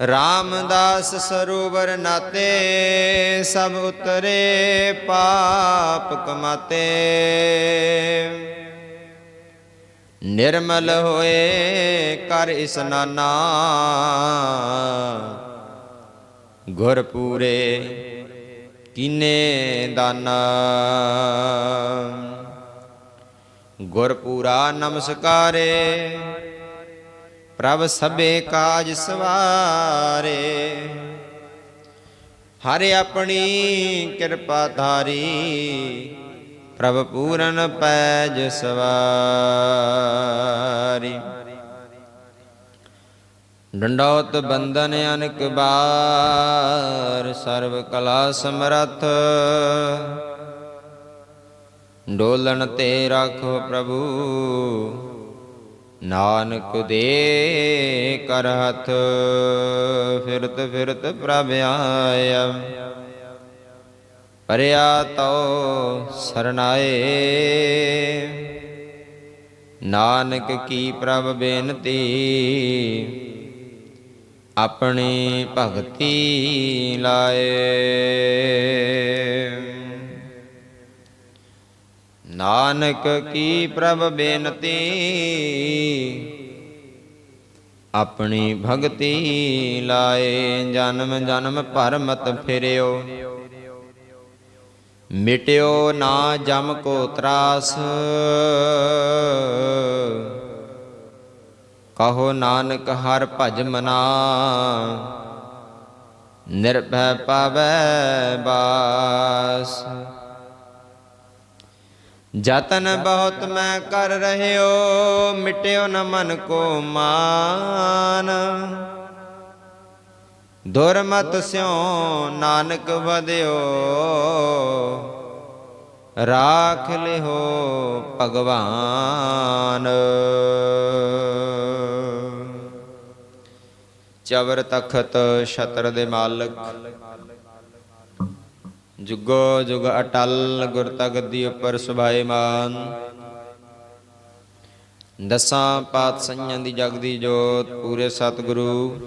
ਰਾਮਦਾਸ ਸਰੋਵਰ ਨਾਤੇ, ਸਭ ਉਤਰੇ ਪਾਪ ਕਮਾਤੇ। ਨਿਰਮਲ ਹੋਏ ਕਰ ਇਸਨਾਨਾ ਗੁਰ ਪੂਰੇ ਕੀਨੇ ਦਾਨਾ। ਗੁਰ ਨਮਸਕਾਰੇ ਪ੍ਰਭ ਸਭੇ ਕਾਜ ਸਵਾਰੇ। ਹਰਿ ਆਪਣੀ ਕਿਰਪਾ ਧਾਰੀ, ਪ੍ਰਭ ਪੂਰਨ ਪੈਜ ਸਵਾਰੀ। ਡੰਡੋਤ ਬੰਦਨ ਅਨਕ ਬਾਰ ਸਰਬ ਕਲਾ ਸਮਰਥ। ਡੋਲਣ ਤੇ ਰੱਖੋ ਪ੍ਰਭੂ ਨਾਨਕ ਦੇ ਕਰ ਹੱਥ, ਫਿਰਤ ਫਿਰਤ ਪ੍ਰਭ ਆਇਆ। ਪਰਿਆ ਤੋ ਸਰਨਾਏ ਨਾਨਕ ਕੀ ਪ੍ਰਭ ਬੇਨਤੀ, ਆਪਣੀ ਭਗਤੀ ਲਾਏ। ਨਾਨਕ ਕੀ ਪ੍ਰਭ ਬੇਨਤੀ? ਆਪਣੀ ਭਗਤੀ ਲਾਏ, ਜਨਮ ਜਨਮ ਭਰ ਮਤ ਫਿਰਿਓ। ਮਿਟਿਓ ਨਾ ਜਮ ਕੋ ਤਰਾਸ। ਕਹੋ ਨਾਨਕ ਹਰ ਭਜ ਮਨਾ। ਨਿਰਭੈ ਪਾਵੈ ਬਾਸ। ਜਤਨ ਬਹੁਤ ਮੈਂ ਕਰ ਰਹਿਓ, ਮਿਟਿਓ ਨ ਮਨ ਕੋ ਮਾਨ। ਦੁਰਮਤ ਸਿਓ ਨਾਨਕ ਵਦਿਓ ਰਾਖ ਲਿਓ ਭਗਵਾਨ। ਚਵਰ ਤਖਤ ਛਤਰ ਦੇ ਮਾਲਕ ਜੁਗੋ ਜੁਗ ਅਟਲ ਗੁਰ ਤਗਦੀ ਉੱਪਰ ਸੁਭਾਏਮਾਨ ਦਸਾਂ ਪਾਤਸ਼ਾਹਾਂ ਦੀ ਜਗਦੀ ਜੋਤ ਪੂਰੇ ਸਤਿਗੁਰੂ।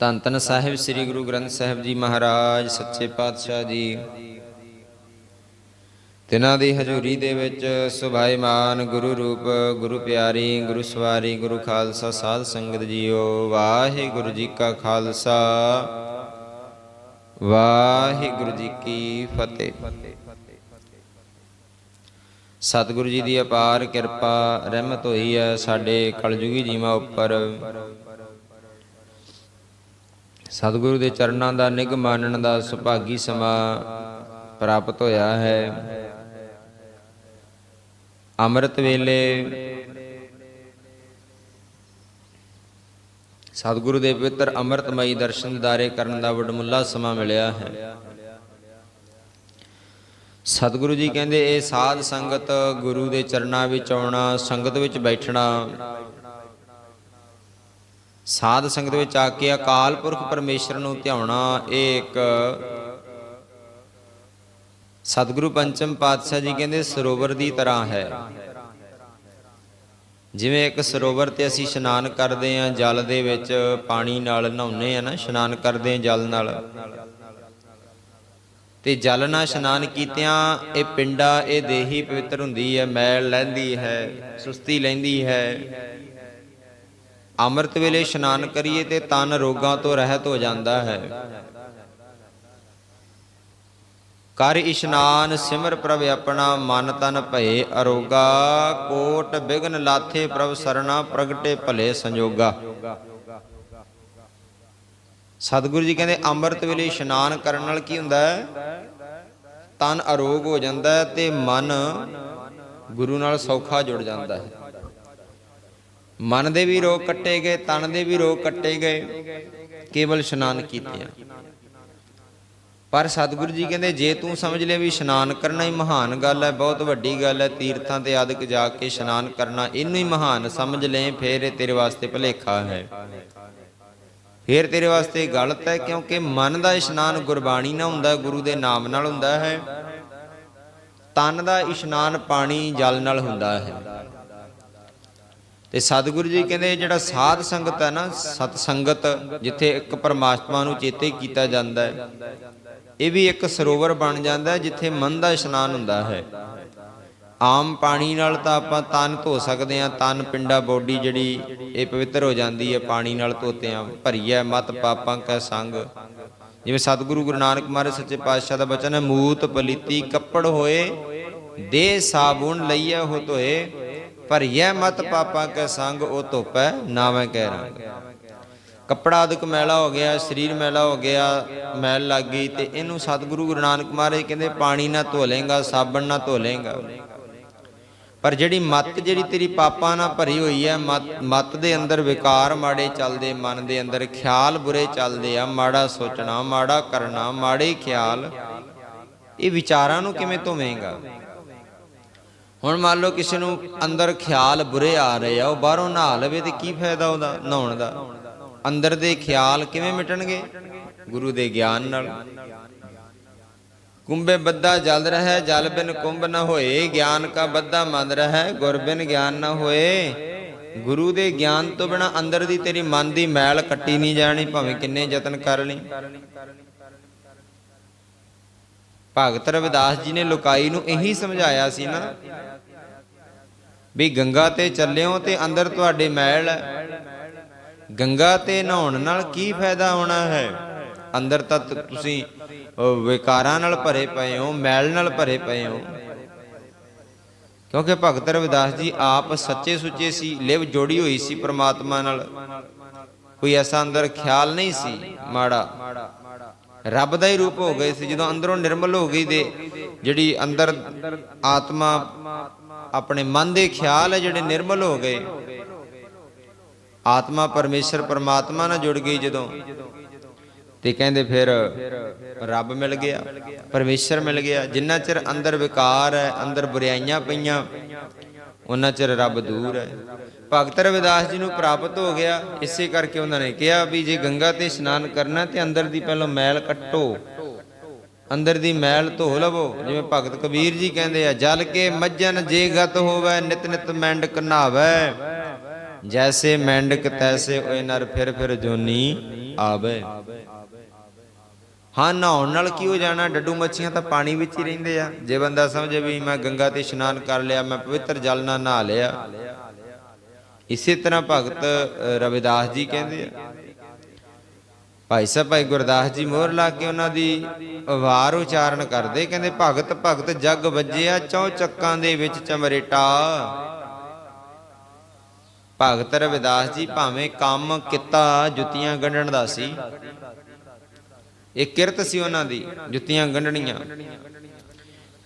ਧੰਨ ਧੰਨ ਸਾਹਿਬ ਸ੍ਰੀ ਗੁਰੂ ਗ੍ਰੰਥ ਸਾਹਿਬ ਜੀ ਮਹਾਰਾਜ, ਸੱਚੇ ਪਾਤਸ਼ਾਹ ਜੀ। ਤਿਨਾਂ ਦੀ ਹਜ਼ੂਰੀ ਦੇ ਵਿੱਚ ਸੁਭਾਏਮਾਨ ਗੁਰੂ ਰੂਪ, ਗੁਰੂ ਪਿਆਰੀ, ਗੁਰੂ ਸਵਾਰੀ, ਗੁਰੂ ਖਾਲਸਾ, ਸਾਧ ਸੰਗਤ ਜੀਓ, ਵਾਹਿਗੁਰੂ ਜੀ ਕਾ ਖਾਲਸਾ। ਵਾਹਿਗੁਰੂ ਜੀ ਕੀ ਫਤਿਹ। ਸਤਿਗੁਰੂ ਜੀ ਦੀ ਅਪਾਰ ਕਿਰਪਾ ਰਹਿਮਤ ਹੋਈ ਹੈ ਸਾਡੇ ਕਲਯੁਗੀ ਜੀਵਾਂ ਉੱਪਰ। ਸਤਿਗੁਰੂ ਦੇ ਚਰਨਾਂ ਦਾ ਨਿਗ ਮਾਨਣ ਦਾ ਸੁਭਾਗੀ ਸਮਾਂ ਪ੍ਰਾਪਤ ਹੋਇਆ ਹੈ। ਅੰਮ੍ਰਿਤ ਵੇਲੇ ਸਤਿਗੁਰੂ ਦੇ ਪਵਿੱਤਰ ਅੰਮ੍ਰਿਤਮਈ ਦਰਸ਼ਨ ਦਿਦਾਰੇ ਕਰਨ ਦਾ ਵਡਮੁੱਲਾ ਸਮਾਂ ਮਿਲਿਆ ਹੈ। ਸਤਿਗੁਰੂ ਜੀ ਕਹਿੰਦੇ, ਇਹ ਸਾਧ ਸੰਗਤ ਗੁਰੂ ਦੇ ਚਰਨਾਂ ਵਿੱਚ ਆਉਣਾ, ਸੰਗਤ ਵਿੱਚ ਬੈਠਣਾ, ਸਾਧ ਸੰਗਤ ਵਿੱਚ ਆ ਕੇ ਅਕਾਲ ਪੁਰਖ ਪਰਮੇਸ਼ਰ ਨੂੰ ਧਿਆਉਣਾ, ਇਹ ਇੱਕ ਸਤਿਗੁਰੂ ਪੰਚਮ ਪਾਤਸ਼ਾਹ ਜੀ ਕਹਿੰਦੇ, ਸਰੋਵਰ ਦੀ ਤਰ੍ਹਾਂ ਹੈ। ਜਿਵੇਂ ਇੱਕ ਸਰੋਵਰ ਤੇ ਅਸੀਂ ਇਸ਼ਨਾਨ ਕਰਦੇ ਆਂ ਜਲ ਦੇ ਵਿੱਚ ਪਾਣੀ ਨਾਲ ਨਹਾਉਨੇ ਆ ਨਾ, ਇਸ਼ਨਾਨ ਕਰਦੇ ਆਂ ਜਲ ਨਾਲ। ਤੇ ਜਲ ਨਾਲ ਇਸ਼ਨਾਨ ਕੀਤਿਆਂ, ਇਹ ਪਿੰਡਾ, ਇਹ ਦੇਹੀ ਪਵਿੱਤਰ ਹੁੰਦੀ ਹੈ, ਮੈਲ ਲੈਂਦੀ ਹੈ, ਸੁਸਤੀ ਲੈਂਦੀ ਹੈ। ਅੰਮ੍ਰਿਤ ਵੇਲੇ ਇਸ਼ਨਾਨ ਕਰੀਏ ਤੇ ਤਨ ਰੋਗਾਂ ਤੋਂ ਰਹਿਤ ਹੋ ਜਾਂਦਾ ਹੈ। ਕਰ ਇਸ਼ਨਾਨ ਸਿਮਰ ਪ੍ਰਭ ਆਪਣਾ ਮਨ ਤਨ ਭਏ ਅਰੋਗਾ, ਕੋਟ ਬਿਗਨ ਲਾਥੇ ਪ੍ਰਭ ਸਰਣਾ, ਪ੍ਰਗਟੇ ਭਲੇ ਸੰਜੋਗਾ। ਸਤਿਗੁਰੂ ਜੀ ਕਹਿੰਦੇ, ਅੰਮ੍ਰਿਤ ਵੇਲੇ ਇਸ਼ਨਾਨ ਕਰਨ ਨਾਲ ਕੀ ਹੁੰਦਾ ਹੈ? ਤਨ ਅਰੋਗ ਹੋ ਜਾਂਦਾ ਹੈ ਤੇ ਮਨ ਗੁਰੂ ਨਾਲ ਸੌਖਾ ਜੁੜ ਜਾਂਦਾ ਹੈ। ਮਨ ਦੇ ਵੀ ਰੋਗ ਕੱਟੇ ਗਏ, ਤਨ ਦੇ ਵੀ ਰੋਗ ਕੱਟੇ ਗਏ, ਕੇਵਲ ਇਸ਼ਨਾਨ ਕੀਤਿਆਂ ਪਰ ਸਤਿਗੁਰੂ ਜੀ ਕਹਿੰਦੇ, ਜੇ ਤੂੰ ਸਮਝ ਲੈ ਵੀ ਇਸ਼ਨਾਨ ਕਰਨਾ ਹੀ ਮਹਾਨ ਗੱਲ ਹੈ, ਬਹੁਤ ਵੱਡੀ ਗੱਲ ਹੈ, ਤੀਰਥਾਂ ਤੇ ਆਦਿਕ ਜਾ ਕੇ ਇਸ਼ਨਾਨ ਕਰਨਾ ਇਹਨੂੰ ਹੀ ਮਹਾਨ ਸਮਝ ਲੈ, ਫੇਰ ਇਹ ਤੇਰੇ ਵਾਸਤੇ ਭਲੇਖਾ ਹੈ। ਫੇਰ ਤੇਰੇ ਵਾਸਤੇ ਗਲਤ ਹੈ, ਕਿਉਂਕਿ ਮਨ ਦਾ ਇਸ਼ਨਾਨ ਗੁਰਬਾਣੀ ਨਾਲ ਹੁੰਦਾ ਗੁਰੂ ਦੇ ਨਾਮ ਨਾਲ ਹੁੰਦਾ ਹੈ। ਤਨ ਦਾ ਇਸ਼ਨਾਨ ਪਾਣੀ, ਜਲ ਨਾਲ ਹੁੰਦਾ ਹੈ। ਤੇ ਸਤਿਗੁਰੂ ਜੀ ਕਹਿੰਦੇ ਜਿਹੜਾ ਸਾਧ ਸੰਗਤ ਹੈ ਨਾ, ਸਤ ਸੰਗਤ, ਜਿੱਥੇ ਇੱਕ ਪਰਮਾਤਮਾ ਨੂੰ ਚੇਤੇ ਕੀਤਾ ਜਾਂਦਾ ਹੈ ਇਹ ਵੀ ਇੱਕ ਸਰੋਵਰ ਬਣ ਜਾਂਦਾ ਜਿੱਥੇ ਮਨ ਦਾ ਇਸ਼ਨਾਨ ਹੁੰਦਾ ਹੈ। ਆਮ ਪਾਣੀ ਨਾਲ ਤਾਂ ਆਪਾਂ ਤਨ ਧੋ ਸਕਦੇ ਹਾਂ, ਤਨ ਪਿੰਡਾ ਬੋਡੀ ਜਿਹੜੀ ਇਹ ਪਵਿੱਤਰ ਹੋ ਜਾਂਦੀ ਹੈ, ਪਾਣੀ ਨਾਲ ਧੋਤਿਆਂ, ਭਰੀਐ, ਮਤ ਪਾਪਾਂ ਕੈ ਸੰਗ। ਜਿਵੇਂ ਸਤਿਗੁਰੂ ਗੁਰੂ ਨਾਨਕ ਮਹਾਰਾਜ ਸੱਚੇ ਪਾਤਸ਼ਾਹ ਦਾ ਬਚਨ ਹੈ, ਮੂਤ ਪਲੀਤੀ ਕੱਪੜ ਹੋਏ ਦੇ ਸਾਬੂਨ ਲਈਐ ਹੋ ਧੋਏ, ਭਰੀਐ ਮਤ ਪਾਪਾਂ ਕੈ ਸੰਗ, ਉਹ ਧੋਪੈ, ਨਾਵੇਂ ਕਹਿ ਰੰਗ। ਕੱਪੜਾ ਅਦਕ ਮੈਲਾ ਹੋ ਗਿਆ, ਸਰੀਰ ਮੈਲਾ ਹੋ ਗਿਆ, ਮੈਲ ਲੱਗ ਗਈ ਤੇ ਇਹਨੂੰ ਸਤਿਗੁਰੂ ਗੁਰੂ ਨਾਨਕ ਮਹਾਰਾਜ ਕਹਿੰਦੇ, ਪਾਣੀ ਨਾਲ ਧੋ ਲੇਗਾ ਸਾਬਣ ਨਾਲ ਧੋ ਲੇਗਾ ਪਰ ਜਿਹੜੀ ਮਤ ਜਿਹੜੀ ਤੇਰੀ ਪਾਪਾਂ ਨਾਲ ਭਰੀ ਹੋਈ ਹੈ, ਮਤ ਮਤ ਦੇ ਅੰਦਰ ਵਿਕਾਰ ਮਾੜੇ ਚੱਲਦੇ, ਮਨ ਦੇ ਅੰਦਰ ਖਿਆਲ ਬੁਰੇ ਚੱਲਦੇ ਆ, ਮਾੜਾ ਸੋਚਣਾ, ਮਾੜਾ ਕਰਨਾ, ਮਾੜੇ ਖਿਆਲ, ਇਹ ਵਿਚਾਰਾਂ ਨੂੰ ਕਿਵੇਂ ਧੋਵੇਂਗਾ? ਹੁਣ ਮੰਨ ਲਓ ਕਿਸੇ ਨੂੰ ਅੰਦਰ ਖਿਆਲ ਬੁਰੇ ਆ ਰਹੇ ਆ, ਉਹ ਬਾਹਰੋਂ ਨਹਾ ਲਵੇ ਤੇ ਕੀ ਫਾਇਦਾ ਉਹਦਾ ਨਹਾਉਣ ਦਾ? ਅੰਦਰ ਦੇ ਖਿਆਲ ਕਿਵੇਂ ਮਿਟਣਗੇ? ਗੁਰੂ ਦੇ ਗਿਆਨ ਨਾਲ। ਕੁੰਭੇ ਬੱਦਾ ਜਲ ਰਹਿ, ਜਲ ਬਿਨ ਕੁੰਭ ਨਾ ਹੋਏ, ਗਿਆਨ ਕਾ ਬੱਦਾ ਮੰਦ ਰਹਿ, ਗੁਰ ਬਿਨ ਗਿਆਨ ਨਾ ਹੋਏ। ਗੁਰੂ ਦੇ ਗਿਆਨ ਤੋਂ ਬਿਨਾ ਅੰਦਰ ਦੀ ਤੇਰੀ ਮਨ ਦੀ ਮੈਲ ਕੱਟੀ ਨਹੀਂ ਜਾਣੀ, ਭਾਵੇਂ ਕਿੰਨੇ ਯਤਨ ਕਰ ਲਈ। ਭਗਤ ਰਵਿਦਾਸ ਜੀ ਨੇ ਲੋਕਾਈ ਨੂੰ ਇਹੀ ਸਮਝਾਇਆ ਸੀ ਨਾ, ਵੀ ਗੰਗਾ ਤੇ ਚੱਲਿਓ ਤੇ ਅੰਦਰ ਤੁਹਾਡੇ ਮੈਲ ਹੈ ਗੰਗਾ ਤੇ ਨਹਾਉਣ ਨਾਲ ਕੀ ਫਾਇਦਾ ਹੋਣਾ ਹੈ? ਅੰਦਰ ਤਾਂ ਤੁਸੀਂ ਵਿਕਾਰਾਂ ਨਾਲ ਭਰੇ ਪਏ ਹੋ, ਮੈਲ ਨਾਲ ਭਰੇ ਪਏ ਹੋ। ਕਿਉਂਕਿ ਭਗਤ ਰਵਿਦਾਸ ਜੀ ਆਪ ਸੱਚੇ ਸੁੱਚੇ ਸੀ, ਲਿਵ ਜੋੜੀ ਹੋਈ ਸੀ ਪ੍ਰਮਾਤਮਾ ਨਾਲ। ਕੋਈ ਐਸਾ ਅੰਦਰ ਖਿਆਲ ਨਹੀਂ ਸੀ, ਮਾੜਾ। ਰੱਬ ਦਾ ਹੀ ਰੂਪ ਹੋ ਗਏ ਸੀ, ਜਦੋਂ ਅੰਦਰੋਂ ਨਿਰਮਲ ਹੋ ਗਈ ਦੇ, ਜਿਹੜੀ ਅੰਦਰ ਆਤਮਾ ਆਪਣੇ ਮਨ ਦੇ ਖਿਆਲ ਹੈ, ਜਿਹੜੇ ਨਿਰਮਲ ਹੋ ਗਏ। ਆਤਮਾ ਪਰਮੇਸ਼ਰ ਪਰਮਾਤਮਾ ਨਾਲ ਜੁੜ ਗਈ ਜਦੋਂ। ਤੇ ਕਹਿੰਦੇ ਫਿਰ ਰੱਬ ਮਿਲ ਗਿਆ, ਪਰਮੇਸ਼ਰ ਮਿਲ ਗਿਆ। ਜਿੰਨਾ ਚਿਰ ਅੰਦਰ ਵਿਕਾਰ ਹੈ, ਅੰਦਰ ਬੁਰਾਈਆਂ ਪਈਆਂ, ਉਹਨਾਂ ਚਿਰ ਰੱਬ ਦੂਰ ਹੈ। ਭਗਤ ਰਵਿਦਾਸ ਜੀ ਨੂੰ ਪ੍ਰਾਪਤ ਹੋ ਗਿਆ। ਇਸੇ ਕਰਕੇ ਉਹਨਾਂ ਨੇ ਕਿਹਾ ਵੀ ਜੇ ਗੰਗਾ ਤੇ ਇਸ਼ਨਾਨ ਕਰਨਾ ਤੇ ਅੰਦਰ ਦੀ ਪਹਿਲਾਂ ਮੈਲ ਕੱਟੋ। ਅੰਦਰ ਦੀ ਮੈਲ ਧੋ ਲਵੋ। ਜਿਵੇਂ ਭਗਤ ਕਬੀਰ ਜੀ ਕਹਿੰਦੇ ਆ, ਜਲ ਕੇ ਮੱਜਨ ਜੇ ਗਤ ਹੋਵੇ, ਨਿਤ ਨਿਤ ਮੈਂਡ ਨਹਾਵੇ ਜੈਸੇ ਮੈਂਡਕ ਤੈਸੇ ਓਏ ਨਰ ਫਿਰ ਫਿਰ ਜੋਨੀ ਆਵੇ ਹਾਂ ਨਹਾਉਣ ਨਾਲ ਕੀ ਹੋ ਜਾਣਾ ਡੱਡੂ ਮੱਛੀਆਂ ਤਾਂ ਪਾਣੀ ਵਿੱਚ ਹੀ ਰਹਿੰਦੇ ਆ ਜੇ ਬੰਦਾ ਸਮਝੇ ਵੀ ਮੈਂ ਗੰਗਾ ਤੇ ਇਸ਼ਨਾਨ ਕਰ ਲਿਆ ਮੈਂ ਪਵਿੱਤਰ ਜਲ ਨਾਲ ਨਹਾ ਲਿਆ ਇਸੇ ਤਰ੍ਹਾਂ ਭਗਤ ਰਵਿਦਾਸ ਜੀ ਕਹਿੰਦੇ ਆ ਭਾਈ ਸਾਹਿਬ ਭਾਈ ਗੁਰਦਾਸ ਜੀ ਮੋਹਰ ਲਾ ਕੇ ਉਹਨਾਂ ਦੀ ਵਾਰ ਉਚਾਰਨ ਕਰਦੇ ਕਹਿੰਦੇ ਭਗਤ ਭਗਤ ਜਗ ਵੱਜਿਆ ਚੌ ਚੱਕਾਂ ਦੇ ਵਿੱਚ ਚਮਰੇਟਾ ਭਗਤ ਰਵਿਦਾਸ ਜੀ ਭਾਵੇਂ ਕੰਮ ਕੀਤਾ ਜੁੱਤੀਆਂ ਗੰਢਣ ਦਾ ਸੀ, ਇਹ ਕਿਰਤ ਸੀ ਉਹਨਾਂ ਦੀ, ਜੁੱਤੀਆਂ ਗੰਢਣੀਆਂ।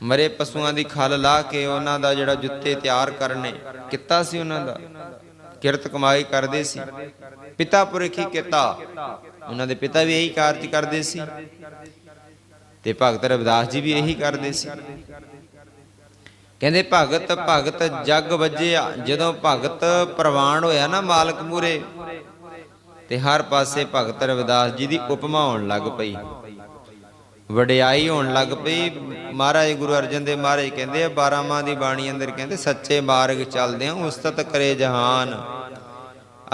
ਮਰੇ ਪਸ਼ੂਆਂ ਦੀ ਖਲ ਲਾ ਕੇ ਉਹਨਾਂ ਦਾ ਜਿਹੜਾ ਜੁੱਤੇ ਤਿਆਰ ਕਰਨੇ ਕੀਤਾ ਸੀ ਉਹਨਾਂ ਦਾ? ਕਿਰਤ ਕਮਾਈ ਕਰਦੇ ਸੀ। ਪਿਤਾ ਪੁਰਖੀ ਕਿੱਤਾ। ਉਹਨਾਂ ਦੇ ਪਿਤਾ ਵੀ ਇਹੀ ਕਾਰਜ ਕਰਦੇ ਸੀ। ਤੇ ਭਗਤ ਰਵਿਦਾਸ ਜੀ ਵੀ ਇਹੀ ਕਰਦੇ ਸੀ। ਕਹਿੰਦੇ ਭਗਤ ਭਗਤ ਜਗ ਵੱਜਿਆ। ਜਦੋਂ ਭਗਤ ਪ੍ਰਵਾਨ ਹੋਇਆ ਨਾ ਮਾਲਕ ਮੂਰੇ ਤੇ ਹਰ ਪਾਸੇ ਭਗਤ ਰਵਿਦਾਸ ਜੀ ਦੀ ਉਪਮਾ ਹੋਣ ਲੱਗ ਪਈ। ਵਡਿਆਈ ਹੋਣ ਲੱਗ ਪਈ। ਮਹਾਰਾਜ ਗੁਰੂ ਅਰਜਨ ਦੇਵ ਮਹਾਰਾਜ ਕਹਿੰਦੇ ਆ 12 ਮਾਹ ਦੀ ਬਾਣੀ ਅੰਦਰ ਕਹਿੰਦੇ, ਸੱਚੇ ਮਾਰਗ ਚੱਲਦੇ ਆ, ਉਸਤਤ ਕਰੇ ਜਹਾਨ।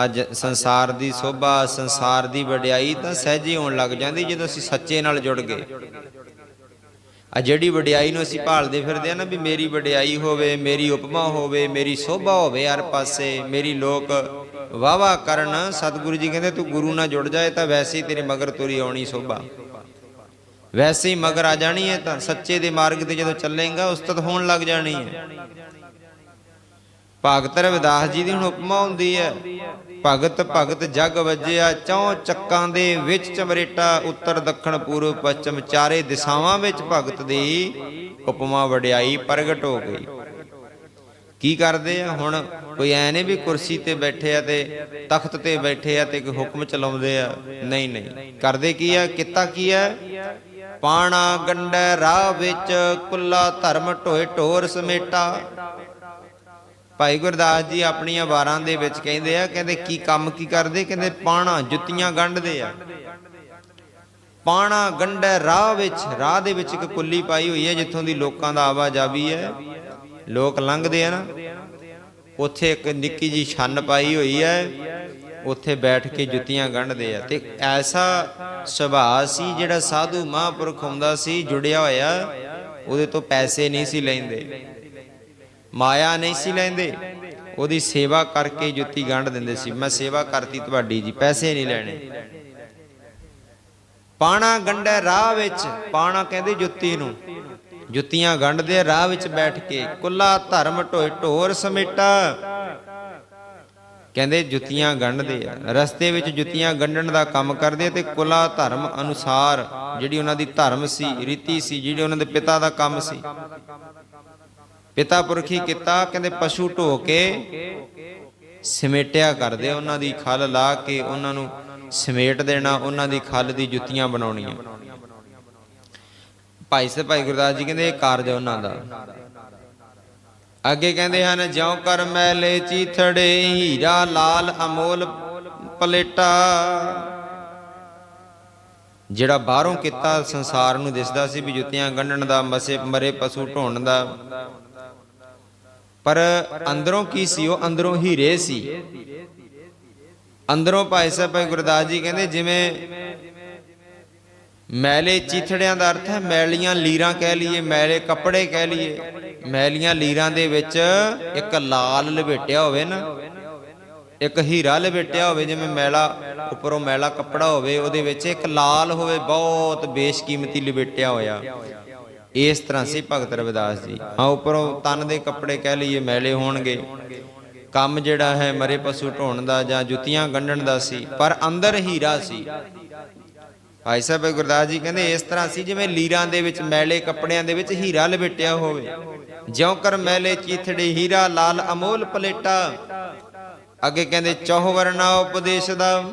ਅੱਜ ਸੰਸਾਰ ਦੀ ਸੋਭਾ, ਸੰਸਾਰ ਦੀ ਵਡਿਆਈ ਤਾਂ ਸਹਿਜੇ ਹੋਣ ਲੱਗ ਜਾਂਦੀ ਜਦੋਂ ਅਸੀਂ ਸੱਚੇ ਨਾਲ ਜੁੜ ਗਏ। ਆ ਜਿਹੜੀ ਵਡਿਆਈ ਨੂੰ ਅਸੀਂ ਭਾਲਦੇ ਫਿਰਦੇ ਆ ਨਾ ਵੀ ਮੇਰੀ ਵਡਿਆਈ ਹੋਵੇ, ਮੇਰੀ ਉਪਮਾ ਹੋਵੇ, ਮੇਰੀ ਸੋਭਾ ਹੋਵੇ ਹਰ ਪਾਸੇ, ਮੇਰੀ ਲੋਕ ਵਾਵਾ ਕਰਨ, ਸਤਿਗੁਰੂ ਜੀ ਕਹਿੰਦੇ ਤੂੰ ਗੁਰੂ ਨਾਲ ਜੁੜ ਜਾਏ ਤਾਂ ਵੈਸੇ ਹੀ ਤੇਰੇ ਮਗਰ ਤੁਰੀ ਆਉਣੀ ਸੋਭਾ। ਵੈਸੇ ਹੀ ਮਗਰ ਆ ਜਾਣੀ ਹੈ ਤਾਂ ਸੱਚੇ ਦੇ ਮਾਰਗ ਤੇ ਜਦੋਂ ਚੱਲੇਗਾ ਉਸਤਤ ਹੋਣ ਲੱਗ ਜਾਣੀ ਹੈ। ਭਗਤ ਰਵਿਦਾਸ ਜੀ ਦੀ ਹੁਣ ਉਪਮਾ ਹੁੰਦੀ ਹੈ। ਭਗਤ ਭਗਤ ਜਗ ਵਜਿਆ, ਚੌ ਚੱਕਾਂ ਦੇ ਵਿੱਚ ਚਮਰੇਟਾ, ਉੱਤਰ ਦੱਖਣ ਪੂਰਬ ਪੱਛਮ ਚਾਰੇ ਦਿਸ਼ਾਵਾਂ ਵਿੱਚ ਭਗਤ ਦੀ ਉਪਮਾ ਵਡਿਆਈ ਪ੍ਰਗਟ ਹੋ ਗਈ। ਕੀ ਕਰਦੇ ਆ ਹੁਣ? ਕੋਈ ਐ ਨਹੀਂ ਵੀ ਕੁਰਸੀ ਤੇ ਬੈਠੇ ਆ ਤੇ ਤਖਤ ਤੇ ਬੈਠੇ ਆ ਤੇ ਕੋਈ ਹੁਕਮ ਚਲਾਉਂਦੇ ਆ? ਨਹੀਂ ਨਹੀਂ। ਕਰਦੇ ਕੀ ਆ? ਕਿੱਤਾ ਕੀ ਆ? ਪਾਣਾ ਗੰਡੈ ਰਾਹ ਵਿੱਚ, ਕੁੱਲਾ ਧਰਮ ਢੋਏ ਢੋਰ ਸਮੇਟਾ। ਭਾਈ ਗੁਰਦਾਸ ਜੀ ਆਪਣੀਆਂ ਵਾਰਾਂ ਦੇ ਵਿੱਚ ਕਹਿੰਦੇ ਆ, ਕਹਿੰਦੇ ਕੀ ਕੰਮ ਕੀ ਕਰਦੇ? ਕਹਿੰਦੇ ਪਾਣਾ ਜੁੱਤੀਆਂ ਗੰਢਦੇ ਆ। ਪਾਣਾ ਗੰਢੈ ਰਾਹ ਵਿੱਚ, ਰਾਹ ਦੇ ਵਿੱਚ ਇੱਕ ਕੁੱਲੀ ਪਾਈ ਹੋਈ ਹੈ, ਜਿੱਥੋਂ ਦੀ ਲੋਕਾਂ ਦਾ ਆਵਾਜਾਵੀ ਹੈ। ਲੋਕ ਲੰਘਦੇ ਆ ਨਾ। ਉੱਥੇ ਇੱਕ ਨਿੱਕੀ ਜੀ ਛੰਨ ਪਾਈ ਹੋਈ ਹੈ। ਉੱਥੇ ਬੈਠ ਕੇ ਜੁੱਤੀਆਂ ਗੰਢਦੇ ਆ। ਤੇ ਐਸਾ ਸੁਭਾਅ ਸੀ ਜਿਹੜਾ ਸਾਧੂ ਮਹਾਂਪੁਰਖ ਹੁੰਦਾ ਸੀ, ਜੁੜਿਆ ਹੋਇਆ। ਉਹਦੇ ਤੋਂ ਪੈਸੇ ਨਹੀਂ ਸੀ ਲੈਂਦੇ। ਮਾਇਆ ਨਹੀਂ ਸੀ ਲੈਂਦੇ। ਉਹਦੀ ਸੇਵਾ ਕਰਕੇ ਜੁੱਤੀ ਗੰਢ ਦਿੰਦੇ ਸੀ। ਮੈਂ ਸੇਵਾ ਕਰਤੀ ਤੁਹਾਡੀ ਜੀ, ਪੈਸੇ ਨਹੀਂ ਲੈਣੇ। ਪਾਣਾ ਗੰਢੈ ਰਾਹ ਵਿੱਚ, ਪਾਣਾ ਕਹਿੰਦੇ ਜੁੱਤੀ ਨੂੰ। ਜੁੱਤੀਆਂ ਗੰਢਦੇ ਰਾਹ ਵਿੱਚ ਬੈਠ ਕੇ। ਕੁੱਲਾ ਧਰਮ ਢੋਏ, ਢੋਰ ਸਮੇਟਾ। ਕਹਿੰਦੇ ਜੁੱਤੀਆਂ ਗੰਢਦੇ ਆ। ਰਸਤੇ ਵਿੱਚ ਜੁੱਤੀਆਂ ਗੰਢਣ ਦਾ ਕੰਮ ਕਰਦੇ ਤੇ ਕੁਲਾ ਧਰਮ ਅਨੁਸਾਰ ਜਿਹੜੀ ਉਹਨਾਂ ਦੀ ਧਰਮ ਸੀ, ਰੀਤੀ ਸੀ, ਜਿਹੜੀ ਉਹਨਾਂ ਦੇ ਪਿਤਾ ਦਾ ਕੰਮ ਸੀ। ਪਿਤਾ ਪੁਰਖੀ ਕੀਤਾ, ਕਹਿੰਦੇ ਪਸ਼ੂ ਢੋ ਕੇ ਸਮੇਟਿਆ ਕਰਦੇ, ਉਹਨਾਂ ਦੀ ਖਲ ਲਾ ਕੇ ਉਹਨਾਂ ਨੂੰ ਸਮੇਟ ਦੇਣਾ, ਉਹਨਾਂ ਦੀ ਖਲ ਦੀ ਜੁੱਤੀਆਂ ਬਣਾਉਣੀਆਂ। ਭਾਈ ਸਾਹਿਬ, ਭਾਈ ਗੁਰਦਾਸ ਜੀ ਕਹਿੰਦੇ ਇਹ ਕਾਰਜ ਉਹਨਾਂ ਦਾ। ਅੱਗੇ ਕਹਿੰਦੇ ਹਨ, ਜਿਉ ਕਰ ਮੈਲੇ ਚੀਥੜੇ, ਹੀਰਾ ਲਾਲ ਅਮੋਲ ਪਲੇਟਾ। ਜਿਹੜਾ ਬਾਹਰੋਂ ਕੀਤਾ, ਸੰਸਾਰ ਨੂੰ ਦਿਸਦਾ ਸੀ ਵੀ ਜੁੱਤੀਆਂ ਗੰਢਣ ਦਾ, ਮਸੇ ਮਰੇ ਪਸ਼ੂ ਢੋਣ ਦਾ। ਪਰ ਅੰਦਰੋਂ ਕੀ ਸੀ? ਉਹ ਅੰਦਰੋਂ ਹੀਰੇ ਸੀ। ਅੰਦਰੋਂ ਭਾਈ ਸਾਹਿਬ ਭਾਈ ਗੁਰਦਾਸ ਜੀ ਕਹਿੰਦੇ, ਜਿਵੇਂ ਮੈਲੇ ਚੀਥੜਿਆਂ ਦਾ ਅਰਥ ਹੈ, ਮੈਲੀਆਂ ਲੀਰਾਂ ਕਹਿ ਲਈਏ, ਮੈਲੇ ਕੱਪੜੇ ਕਹਿ ਲਈਏ, ਮੈਲੀਆਂ ਲੀਰਾਂ ਦੇ ਵਿੱਚ ਇੱਕ ਲਾਲ ਲਪੇਟਿਆ ਹੋਵੇ ਨਾ, ਇੱਕ ਹੀਰਾ ਲਪੇਟਿਆ ਹੋਵੇ, ਜਿਵੇਂ ਮੈਲਾ, ਉੱਪਰੋਂ ਮੈਲਾ ਕੱਪੜਾ ਹੋਵੇ, ਉਹਦੇ ਵਿੱਚ ਇੱਕ ਲਾਲ ਹੋਵੇ, ਬਹੁਤ ਬੇਸ਼ਕੀਮਤੀ ਲਪੇਟਿਆ ਹੋਇਆ। ਇਸ ਤਰ੍ਹਾਂ ਸੀ ਭਗਤ ਰਵਿਦਾਸ ਜੀ। ਹਾਂ, ਉੱਪਰੋਂ ਤਨ ਦੇ ਕੱਪੜੇ ਕਹਿ ਲਈਏ, ਮੈਲੇ ਹੋਣਗੇ। ਕੰਮ ਜਿਹੜਾ ਹੈ, ਮਰੇ ਪਸ਼ੂ ਢੋਣ ਦਾ ਜਾਂ ਜੁੱਤੀਆਂ ਗੰਢਣ ਦਾ ਸੀ, ਪਰ ਅੰਦਰ ਹੀਰਾ ਸੀ। ਭਾਈ ਸਾਹਿਬ ਗੁਰਦਾਸ ਜੀ ਕਹਿੰਦੇ ਇਸ ਤਰ੍ਹਾਂ ਸੀ ਜਿਵੇਂ ਲੀਰਾਂ ਦੇ ਵਿੱਚ, ਮੈਲੇ ਕੱਪੜਿਆਂ ਦੇ ਵਿੱਚ ਹੀਰਾ ਲਪੇਟਿਆ ਹੋਵੇ। ਜਿਉਂ ਕਰ ਮੈਲੇ ਚੀਥੜੇ, ਹੀਰਾ ਲਾਲ ਅਮੋਲ ਪਲੇਟਾ। ਅੱਗੇ ਕਹਿੰਦੇ, ਚੌਹ ਵਰਨਾ ਉਪਦੇਸ਼ ਦਾ,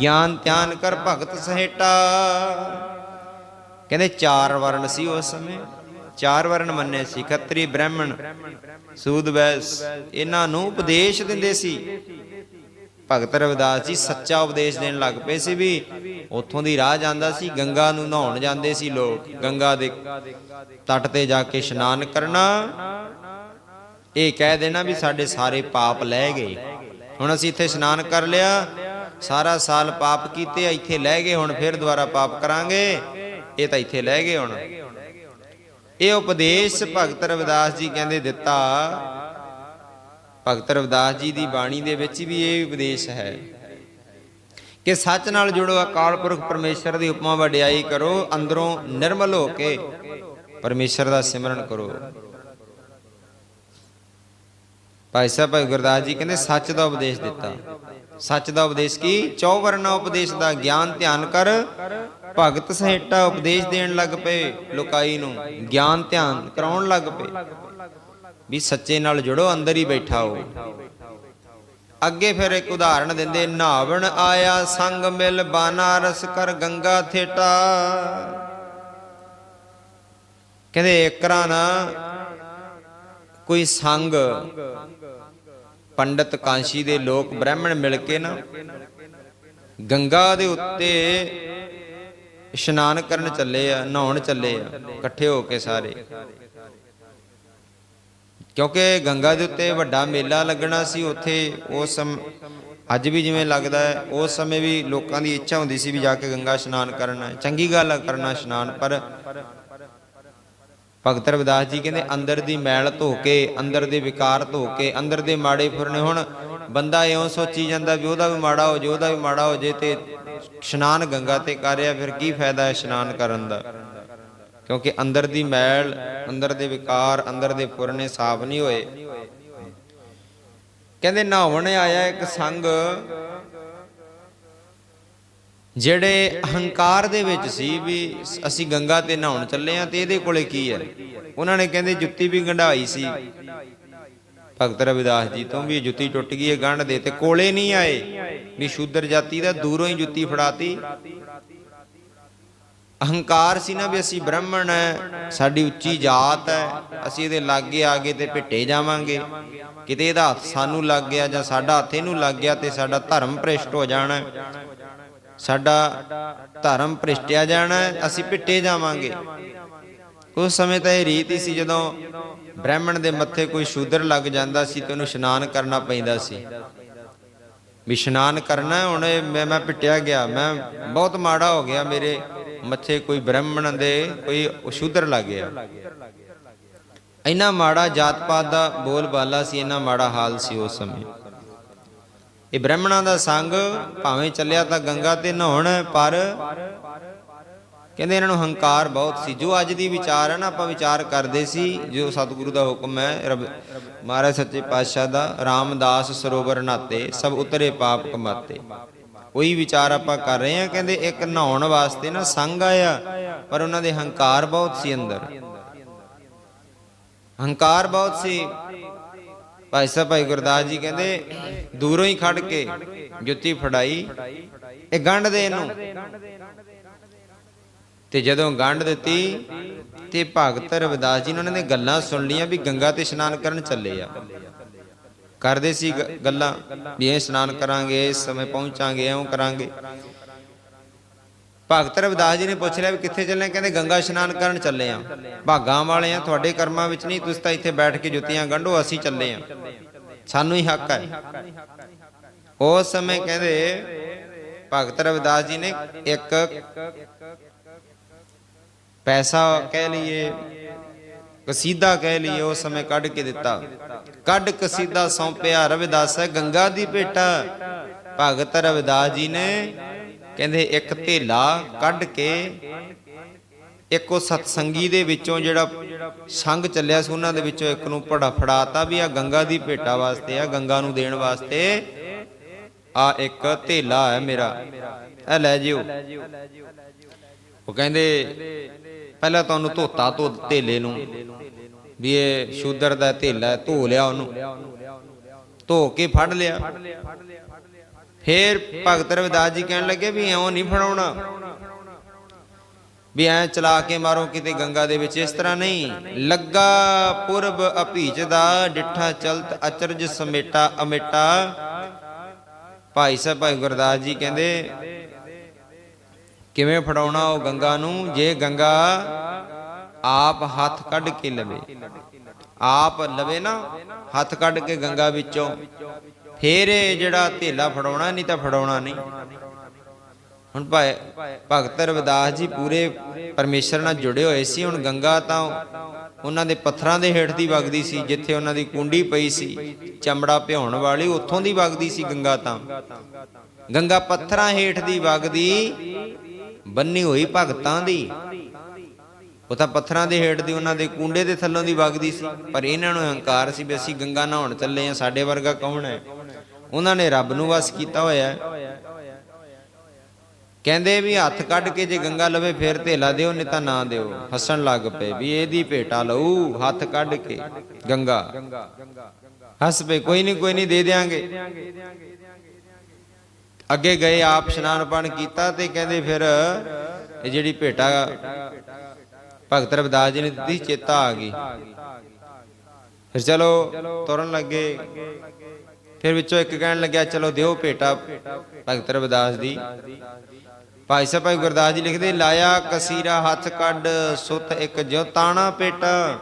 ਗਿਆਨ ਧਿਆਨ ਕਰ ਭਗਤ ਸਹੇਟਾ। ਕਹਿੰਦੇ ਚਾਰ ਵਰਣ ਸੀ ਉਸ ਸਮੇਂ। ਚਾਰ ਵਰਣ ਮੰਨੇ ਸੀ। ਖੱਤਰੀ ਬ੍ਰਾਹਮਣ, ਸੂਦ ਵੈਸ, ਇਹਨਾਂ ਨੂੰ ਉਪਦੇਸ਼ ਦਿੰਦੇ ਸੀ। ਭਗਤ ਰਵਿਦਾਸ ਜੀ ਸੱਚਾ ਉਪਦੇਸ਼ ਦੇਣ ਲੱਗ ਪਏ ਸੀ ਵੀ ਉੱਥੋਂ ਦੀ ਰਾਹ ਜਾਂਦਾ ਸੀ, ਗੰਗਾ ਨੂੰ ਨਹਾਉਣ ਜਾਂਦੇ ਸੀ ਲੋਕ। ਗੰਗਾ ਦੇ ਤੱਟ ਤੇ ਜਾ ਕੇ ਇਸ਼ਨਾਨ ਕਰਨਾ। ਇਹ ਕਹਿ ਦੇਣਾ ਵੀ ਸਾਡੇ ਸਾਰੇ ਪਾਪ ਲੈ ਗਏ। ਹੁਣ ਅਸੀਂ ਇੱਥੇ ਇਸ਼ਨਾਨ ਕਰ ਲਿਆ। ਸਾਰਾ ਸਾਲ ਪਾਪ ਕੀਤੇ, ਇੱਥੇ ਲੈ ਗਏ, ਹੁਣ ਫਿਰ ਦੁਬਾਰਾ ਪਾਪ ਕਰਾਂਗੇ। ਇਹ ਤਾਂ ਇੱਥੇ ਲੈ ਗਏ ਹੁਣ। ਇਹ ਉਪਦੇਸ਼ ਭਗਤ ਰਵਿਦਾਸ ਜੀ ਕਹਿੰਦੇ ਦਿੱਤਾ। ਭਗਤ ਰਵਿਦਾਸ ਜੀ ਦੀ ਬਾਣੀ ਦੇ ਵਿੱਚ ਵੀ ਇਹ ਉਪਦੇਸ਼ ਹੈ ਕਿ ਸੱਚ ਨਾਲ ਜੁੜੋ, ਅਕਾਲ ਪੁਰਖ ਪਰਮੇਸ਼ਰ ਦੀ ਉਪਮਾ ਵਡਿਆਈ ਕਰੋ, ਅੰਦਰੋਂ ਨਿਰਮਲ ਹੋ ਕੇ ਪਰਮੇਸ਼ਰ ਦਾ ਸਿਮਰਨ ਕਰੋ। ਭਾਈ ਸਾਹਿਬ, ਭਾਈ ਗੁਰਦਾਸ ਜੀ ਕਹਿੰਦੇ ਸੱਚ ਦਾ ਉਪਦੇਸ਼ ਦਿੱਤਾ। ਸੱਚ ਦਾ ਉਪਦੇਸ਼ ਕੀ? ਚੌਵਰਨਾ ਉਪਦੇਸ਼ ਦਾ ਗਿਆਨ ਧਿਆਨ ਕਰ। ਭਗਤ ਸਹੇਟਾ ਉਪਦੇਸ਼ ਦੇਣ ਲੱਗ ਪਏ ਲੋਕਾਈ ਨੂੰ। ਗਿਆਨ ਧਿਆਨ ਕਰਾਉਣ ਲੱਗ ਪਏ। ਵੀ ਸੱਚੇ ਨਾਲ ਜੁੜੋ, ਅੰਦਰ ਹੀ ਬੈਠਾ ਹੋ। ਅੱਗੇ ਫਿਰ ਇੱਕ ਉਦਾਹਰਣ ਦਿੰਦੇ, ਨਾਵਣ ਆਇਆ ਸੰਗ ਮਿਲ ਬਾਨਾਰਸ ਕਰ ਗੰਗਾ ਥੇਟਾ। ਕਹਿੰਦੇ, ਇਕਰਾ ਨਾ, ਕੋਈ ਸੰਗ ਪੰਡਤ ਕਾਂਸ਼ੀ ਦੇ ਲੋਕ ਬ੍ਰਾਹਮਣ ਮਿਲ ਕੇ ਨਾ ਗੰਗਾ ਦੇ ਉੱਤੇ ਇਸ਼ਨਾਨ ਕਰਨ ਚੱਲੇ ਆ, ਨਹਾਉਣ ਚੱਲੇ ਆ, ਇਕੱਠੇ ਹੋ ਕੇ ਸਾਰੇ। ਕਿਉਂਕਿ ਗੰਗਾ ਦੇ ਉੱਤੇ ਵੱਡਾ ਮੇਲਾ ਲੱਗਣਾ ਸੀ ਉੱਥੇ ਉਸ ਸਮ, ਅੱਜ ਵੀ ਜਿਵੇਂ ਲੱਗਦਾ ਹੈ, ਉਸ ਸਮੇਂ ਵੀ ਲੋਕਾਂ ਦੀ ਇੱਛਾ ਹੁੰਦੀ ਸੀ ਵੀ ਜਾ ਕੇ ਗੰਗਾ ਇਸ਼ਨਾਨ ਕਰਨਾ ਚੰਗੀ ਗੱਲ ਆ ਕਰਨਾ ਇਸ਼ਨਾਨ, ਪਰ ਭਗਤ ਰਵਿਦਾਸ ਜੀ ਕਹਿੰਦੇ, ਅੰਦਰ ਦੀ ਮੈਲ ਧੋ ਕੇ, ਅੰਦਰ ਦੇ ਵਿਕਾਰ ਧੋ ਕੇ, ਅੰਦਰ ਦੇ ਮਾੜੇ ਫੁਰਨੇ ਹੁਣ, ਬੰਦਾ ਇਉਂ ਸੋਚੀ ਜਾਂਦਾ ਵੀ ਉਹਦਾ ਵੀ ਮਾੜਾ ਹੋ ਜੇ ਉਹਦਾ ਵੀ ਮਾੜਾ ਹੋ ਜੇ ਤੇ ਇਸ਼ਨਾਨ ਗੰਗਾ ਤੇ ਕਰ ਰਿਹਾ, ਫਿਰ ਕੀ ਫਾਇਦਾ ਹੈ ਇਸ਼ਨਾਨ ਕਰਨ ਦਾ? ਕਿਉਂਕਿ ਅੰਦਰ ਦੀ ਮੈਲ, ਅੰਦਰ ਦੇ ਵਿਕਾਰ, ਅੰਦਰ ਦੇ ਫੁਰਨੇ ਸਾਫ਼ ਨਹੀਂ ਹੋਏ। ਕਹਿੰਦੇ, ਨਹਾਉਣ ਆਇਆ ਇੱਕ ਸੰਗ ਜਿਹੜੇ ਅਹੰਕਾਰ ਦੇ ਵਿੱਚ ਸੀ ਵੀ ਅਸੀਂ ਗੰਗਾ ਤੇ ਨਹਾਉਣ ਚੱਲੇ ਆ ਤੇ ਇਹਦੇ ਕੋਲੇ ਕੀ ਹੈ? ਉਹਨਾਂ ਨੇ ਕਹਿੰਦੇ ਜੁੱਤੀ ਵੀ ਗੰਢਾਈ ਸੀ। ਭਗਤ ਰਵਿਦਾਸ ਜੀ ਤੋਂ ਵੀ ਜੁੱਤੀ ਟੁੱਟ ਗਈ ਹੈ ਗੰਢ ਦੇ ਤੇ ਕੋਲੇ ਨਹੀਂ ਆਏ। ਵੀ ਸ਼ੂਦਰ ਜਾਤੀ ਦਾ ਦੂਰੋਂ ਹੀ ਜੁੱਤੀ ਫੜਾਤੀ। ਅਹੰਕਾਰ ਸੀ ਨਾ ਵੀ ਅਸੀਂ ਬ੍ਰਾਹਮਣ ਹੈ, ਸਾਡੀ ਉੱਚੀ ਜਾਤ ਹੈ, ਅਸੀਂ ਇਹਦੇ ਲਾਗੇ ਆ ਗਏ ਤੇ ਭਿੱਟੇ ਜਾਵਾਂਗੇ। ਕਿਤੇ ਇਹਦਾ ਹੱਥ ਸਾਨੂੰ ਲੱਗ ਗਿਆ ਜਾਂ ਸਾਡਾ ਹੱਥ ਇਹਨੂੰ ਲੱਗ ਗਿਆ ਤੇ ਸਾਡਾ ਧਰਮ ਭ੍ਰਿਸ਼ਟ ਹੋ ਜਾਣਾ। ਸਾਡਾ ਧਰਮ ਭ੍ਰਿਸ਼ਟਿਆ ਜਾਣਾ, ਅਸੀਂ ਭਿੱਟੇ ਜਾਵਾਂਗੇ। ਉਸ ਸਮੇਂ ਤਾਂ ਇਹ ਰੀਤ ਹੀ ਸੀ ਜਦੋਂ ਬ੍ਰਾਹਮਣ ਦੇ ਮੱਥੇ ਕੋਈ ਸ਼ੂਦਰ ਲੱਗ ਜਾਂਦਾ ਸੀ ਤੇ ਉਹਨੂੰ ਇਸ਼ਨਾਨ ਕਰਨਾ ਪੈਂਦਾ ਸੀ। ਵੀ ਇਸ਼ਨਾਨ ਕਰਨਾ, ਹੁਣ ਮੈਂ ਮੈਂ ਪਿੱਟਿਆ ਗਿਆ, ਮੈਂ ਬਹੁਤ ਮਾੜਾ ਹੋ ਗਿਆ, ਮੇਰੇ ਮੱਥੇ ਕੋਈ ਬ੍ਰਾਹਮਣ ਦੇ ਕੋਈ ਸ਼ੂਦਰ ਲੱਗ ਗਿਆ। ਇੰਨਾ ਮਾੜਾ ਜਾਤ ਪਾਤ ਦਾ ਬੋਲ ਬਾਲਾ ਸੀ, ਇੰਨਾ ਮਾੜਾ ਹਾਲ ਸੀ ਉਸ ਸਮੇਂ। ਇਹ ਬ੍ਰਾਹਮਣਾਂ ਦਾ ਸੰਗ ਭਾਵੇਂ ਚੱਲਿਆ ਤਾਂ ਗੰਗਾ ਤੇ ਨਹਾਉਣ, ਪਰ ਕਹਿੰਦੇ ਇਹਨਾਂ ਨੂੰ ਹੰਕਾਰ ਬਹੁਤ ਸੀ। ਜੋ ਅੱਜ ਦੀ ਵਿਚਾਰ ਹੈ ਨਾ, ਆਪਾਂ ਵਿਚਾਰ ਕਰਦੇ ਸੀ, ਜੋ ਸਤਿਗੁਰੂ ਦਾ ਹੁਕਮ ਹੈ, ਰੱਬ ਮਹਾਰਾਜ ਸੱਚੇ ਪਾਤਸ਼ਾਹ ਦਾ, ਰਾਮਦਾਸ ਸਰੋਵਰ ਨਾਤੇ, ਸਭ ਉਤਰੇ ਪਾਪ ਕਮਾਤੇ। ਉਹੀ ਵਿਚਾਰ ਆਪਾਂ ਕਰ ਰਹੇ ਹਾਂ, ਕਹਿੰਦੇ ਇੱਕ ਨਹਾਉਣ ਵਾਸਤੇ ਨਾ ਸੰਗ ਆਇਆ, ਪਰ ਉਹਨਾਂ ਦੇ ਹੰਕਾਰ ਬਹੁਤ ਸੀ ਅੰਦਰ। ਹੰਕਾਰ ਬਹੁਤ ਸੀ। ਭਾਈ ਸਾਹਿਬ, ਭਾਈ ਗੁਰਦਾਸ ਜੀ ਕਹਿੰਦੇ, ਦੂਰੋਂ ਹੀ ਖੜ ਕੇ ਜੁੱਤੀ ਫੜਾਈ, ਇਹ ਗੰਢ ਦੇ ਇਹਨੂੰ। ਤੇ ਜਦੋਂ ਗੰਢ ਦਿੱਤੀ, ਤੇ ਭਗਤ ਰਵਿਦਾਸ ਜੀ ਨੇ ਉਹਨਾਂ ਨੇ ਗੱਲਾਂ ਸੁਣ ਲੀਆਂ ਵੀ ਗੰਗਾ ਤੇ ਇਸ਼ਨਾਨ ਕਰਨ ਚੱਲੇ ਆ। ਕਰਦੇ ਸੀ ਗੱਲਾਂ ਵੀ ਇਹ ਇਸ਼ਨਾਨ ਕਰਾਂਗੇ, ਇਸ ਸਮੇਂ ਪਹੁੰਚਾਂਗੇ, ਐਉਂ ਕਰਾਂਗੇ। ਭਗਤ ਰਵਿਦਾਸ ਜੀ ਨੇ ਪੁੱਛ ਲਿਆ ਵੀ ਕਿੱਥੇ ਚੱਲੇ ਕਹਿੰਦੇ ਗੰਗਾ ਇਸ਼ਨਾਨ ਕਰਨ ਚੱਲੇ ਆ। ਭਾਗਾਂ ਵਾਲੇ ਆ, ਤੁਹਾਡੇ ਕਰਮਾਂ ਵਿੱਚ ਨਹੀਂ, ਤੁਸੀਂ ਤਾਂ ਇੱਥੇ ਬੈਠ ਕੇ ਜੁੱਤੀਆਂ ਗੰਢੋ, ਅਸੀਂ ਚੱਲੇ ਆ। ਸਾਨੂੰ ਹੀ ਹੱਕ ਹੈ। ਉਸ ਸਮੇਂ ਕਹਿੰਦੇ ਭਗਤ ਰਵਿਦਾਸ ਜੀ ਨੇ ਇੱਕ ਪੈਸਾ ਕਹਿ ਲਈਏ, ਕਸੀਦਾ ਕਹਿ ਲਈਏ, ਉਸ ਸਮੇਂ ਕੱਢ ਕੇ ਦਿੱਤਾ। ਕੱਢ ਕਸੀਦਾ ਸੌਂਪਿਆ ਰਵਿਦਾਸ ਹੈ, ਗੰਗਾ ਦੀ ਭੇਟਾ। ਭਗਤ ਰਵਿਦਾਸ ਜੀ ਨੇ ਕਹਿੰਦੇ ਇੱਕ ਧੇਲਾ ਕੱਢ ਕੇ ਇੱਕ ਉਹ ਸਤਸੰਗੀ ਦੇ ਵਿੱਚੋਂ ਜਿਹੜਾ ਸੰਗ ਚੱਲਿਆ ਸੀ, ਉਹਨਾਂ ਦੇ ਵਿੱਚੋਂ ਇੱਕ ਨੂੰ ਪੜਾ ਫੜਾਤਾ ਵੀ ਆ ਗੰਗਾ ਦੀ ਭੇਟਾ ਵਾਸਤੇ ਆ ਗੰਗਾ ਨੂੰ ਦੇਣ ਵਾਸਤੇ ਆ ਇੱਕ ਧੇਲਾ ਹੈ ਮੇਰਾ। ਇਹ ਲੈ ਜਿਓ। ਉਹ ਕਹਿੰਦੇ, ਪਹਿਲਾਂ ਤੁਹਾਨੂੰ ਧੋਤਾ ਧੋ ਧੇਲੇ ਨੂੰ ਵੀ ਇਹ ਸ਼ੂਦਰ ਦਾ ਧੇਲਾ ਧੋ ਲਿਆ ਉਹਨੂੰ। ਧੋ ਕੇ ਫੜ ਲਿਆ। ਫੇਰ ਭਗਤ ਰਵਿਦਾਸ ਜੀ ਕਹਿਣ ਲੱਗੇ ਵੀ ਐਉਂ ਨਹੀਂ ਫੜਾਉਣਾ। ਵੀ ਐ ਚਲਾ ਕੇ ਮਾਰੋ ਕਿਤੇ ਗੰਗਾ ਦੇ ਵਿੱਚ, ਇਸ ਤਰ੍ਹਾਂ ਨਹੀਂ। ਲੱਗਾ ਪੁਰਬ ਅਭੀਜ ਦਾ, ਡਿੱਠਾ ਚਲਤ ਅਚਰਜ ਸਮੇਟਾ ਅਮੇਟਾ। ਭਾਈ ਸਾਹਿਬ, ਭਾਈ ਗੁਰਦਾਸ ਜੀ ਕਹਿੰਦੇ, ਕਿਵੇਂ ਫੜਾਉਣਾ ਉਹ ਗੰਗਾ ਨੂੰ? ਜੇ ਗੰਗਾ ਆਪ ਹੱਥ ਕੱਢ ਕੇ ਲਵੇ। ਆਪ ਲਵੇ ਨਾ, ਹੱਥ ਕੱਢ ਕੇ ਗੰਗਾ ਵਿੱਚੋਂ। ਫੇਰ ਇਹ ਜਿਹੜਾ ਧੇਲਾ ਫੜਾਉਣਾ, ਨਹੀਂ ਤਾਂ ਫੜਾਉਣਾ ਨਹੀਂ। ਹੁਣ ਭਾਈ ਭਗਤ ਰਵਿਦਾਸ ਜੀ ਪੂਰੇ ਪਰਮੇਸ਼ਰ ਨਾਲ ਜੁੜੇ ਹੋਏ ਸੀ, ਹੁਣ ਗੰਗਾ ਤਾਂ ਉਹਨਾਂ ਦੇ ਪੱਥਰਾਂ ਦੇ ਹੇਠ ਦੀ ਵਗਦੀ ਸੀ, ਜਿੱਥੇ ਉਹਨਾਂ ਦੀ ਕੁੰਡੀ ਪਈ ਸੀ, ਚਮੜਾ ਭਿਉਣ ਵਾਲੀ, ਉੱਥੋਂ ਦੀ ਵਗਦੀ ਸੀ ਗੰਗਾ ਤਾਂ। ਗੰਗਾ ਪੱਥਰਾਂ ਹੇਠ ਦੀ ਵਗਦੀ ਬੰਨੀ ਹੋਈ ਭਗਤਾਂ ਦੀ। ਉਹ ਤਾਂ ਪੱਥਰਾਂ ਦੇ ਹੇਠ ਦੀ ਉਹਨਾਂ ਦੇ ਕੁੰਡੇ ਦੇ ਥੱਲੋਂ ਦੀ ਵਗਦੀ ਸੀ, ਪਰ ਇਹਨਾਂ ਨੂੰ ਹੰਕਾਰ ਸੀ ਵੀ ਅਸੀਂ ਗੰਗਾ ਨਹਾਉਣ ਚੱਲੇ ਆ ਸਾਡੇ ਵਰਗਾ ਕੌਣ ਹੈ? ਉਹਨਾਂ ਨੇ ਰੱਬ ਨੂੰ ਵਸ ਕੀਤਾ ਹੋਇਆ ਕਹਿੰਦੇ ਵੀ ਹੱਥ ਕੱਢ ਕੇ ਜੇ ਗੰਗਾ ਲਵੇ, ਫਿਰ ਧੇਲਾ ਦਿਓ, ਨਹੀਂ ਤਾਂ ਨਾ ਦਿਓ। ਹੱਸਣ ਲੱਗ ਪਏ ਵੀ ਇਹਦੀ ਭੇਟਾ ਲਊ, ਹੱਥ ਕੱਢ ਕੇ ਗੰਗਾ। ਹੱਸ ਪਏ, ਕੋਈ ਨਹੀਂ ਕੋਈ ਨਹੀਂ ਦੇ ਦਿਆਂਗੇ। ਅੱਗੇ ਗਏ, ਆਪ ਇਸ਼ਨਾਨ ਪਾਣ ਕੀਤਾ ਤੇ ਕਹਿੰਦੇ ਫਿਰ ਇਹ ਜਿਹੜੀ ਭੇਟਾ ਭਗਤ ਰਵਿਦਾਸ ਜੀ ਨੇ ਦਿੱਤੀ, ਚੇਤਾ ਆ ਗਈ। ਫਿਰ ਚਲੋ ਤੁਰਨ ਲੱਗੇ। ਫਿਰ ਵਿੱਚੋਂ ਇੱਕ ਕਹਿਣ ਲੱਗਿਆ, ਚਲੋ ਦਿਓ ਭੇਟਾ ਭਗਤ ਰਵਿਦਾਸ ਦੀ ਭਾਈ ਸਾਹਿਬ, ਭਾਈ ਗੁਰਦਾਸ ਜੀ ਲਿਖਦੇ, ਲਾਇਆ ਕਸੀਰਾ ਹੱਥ ਕੱਢ, ਸੁੱਤ ਇੱਕ ਜਿਉ ਤਾਣਾ ਪੇਟਾ।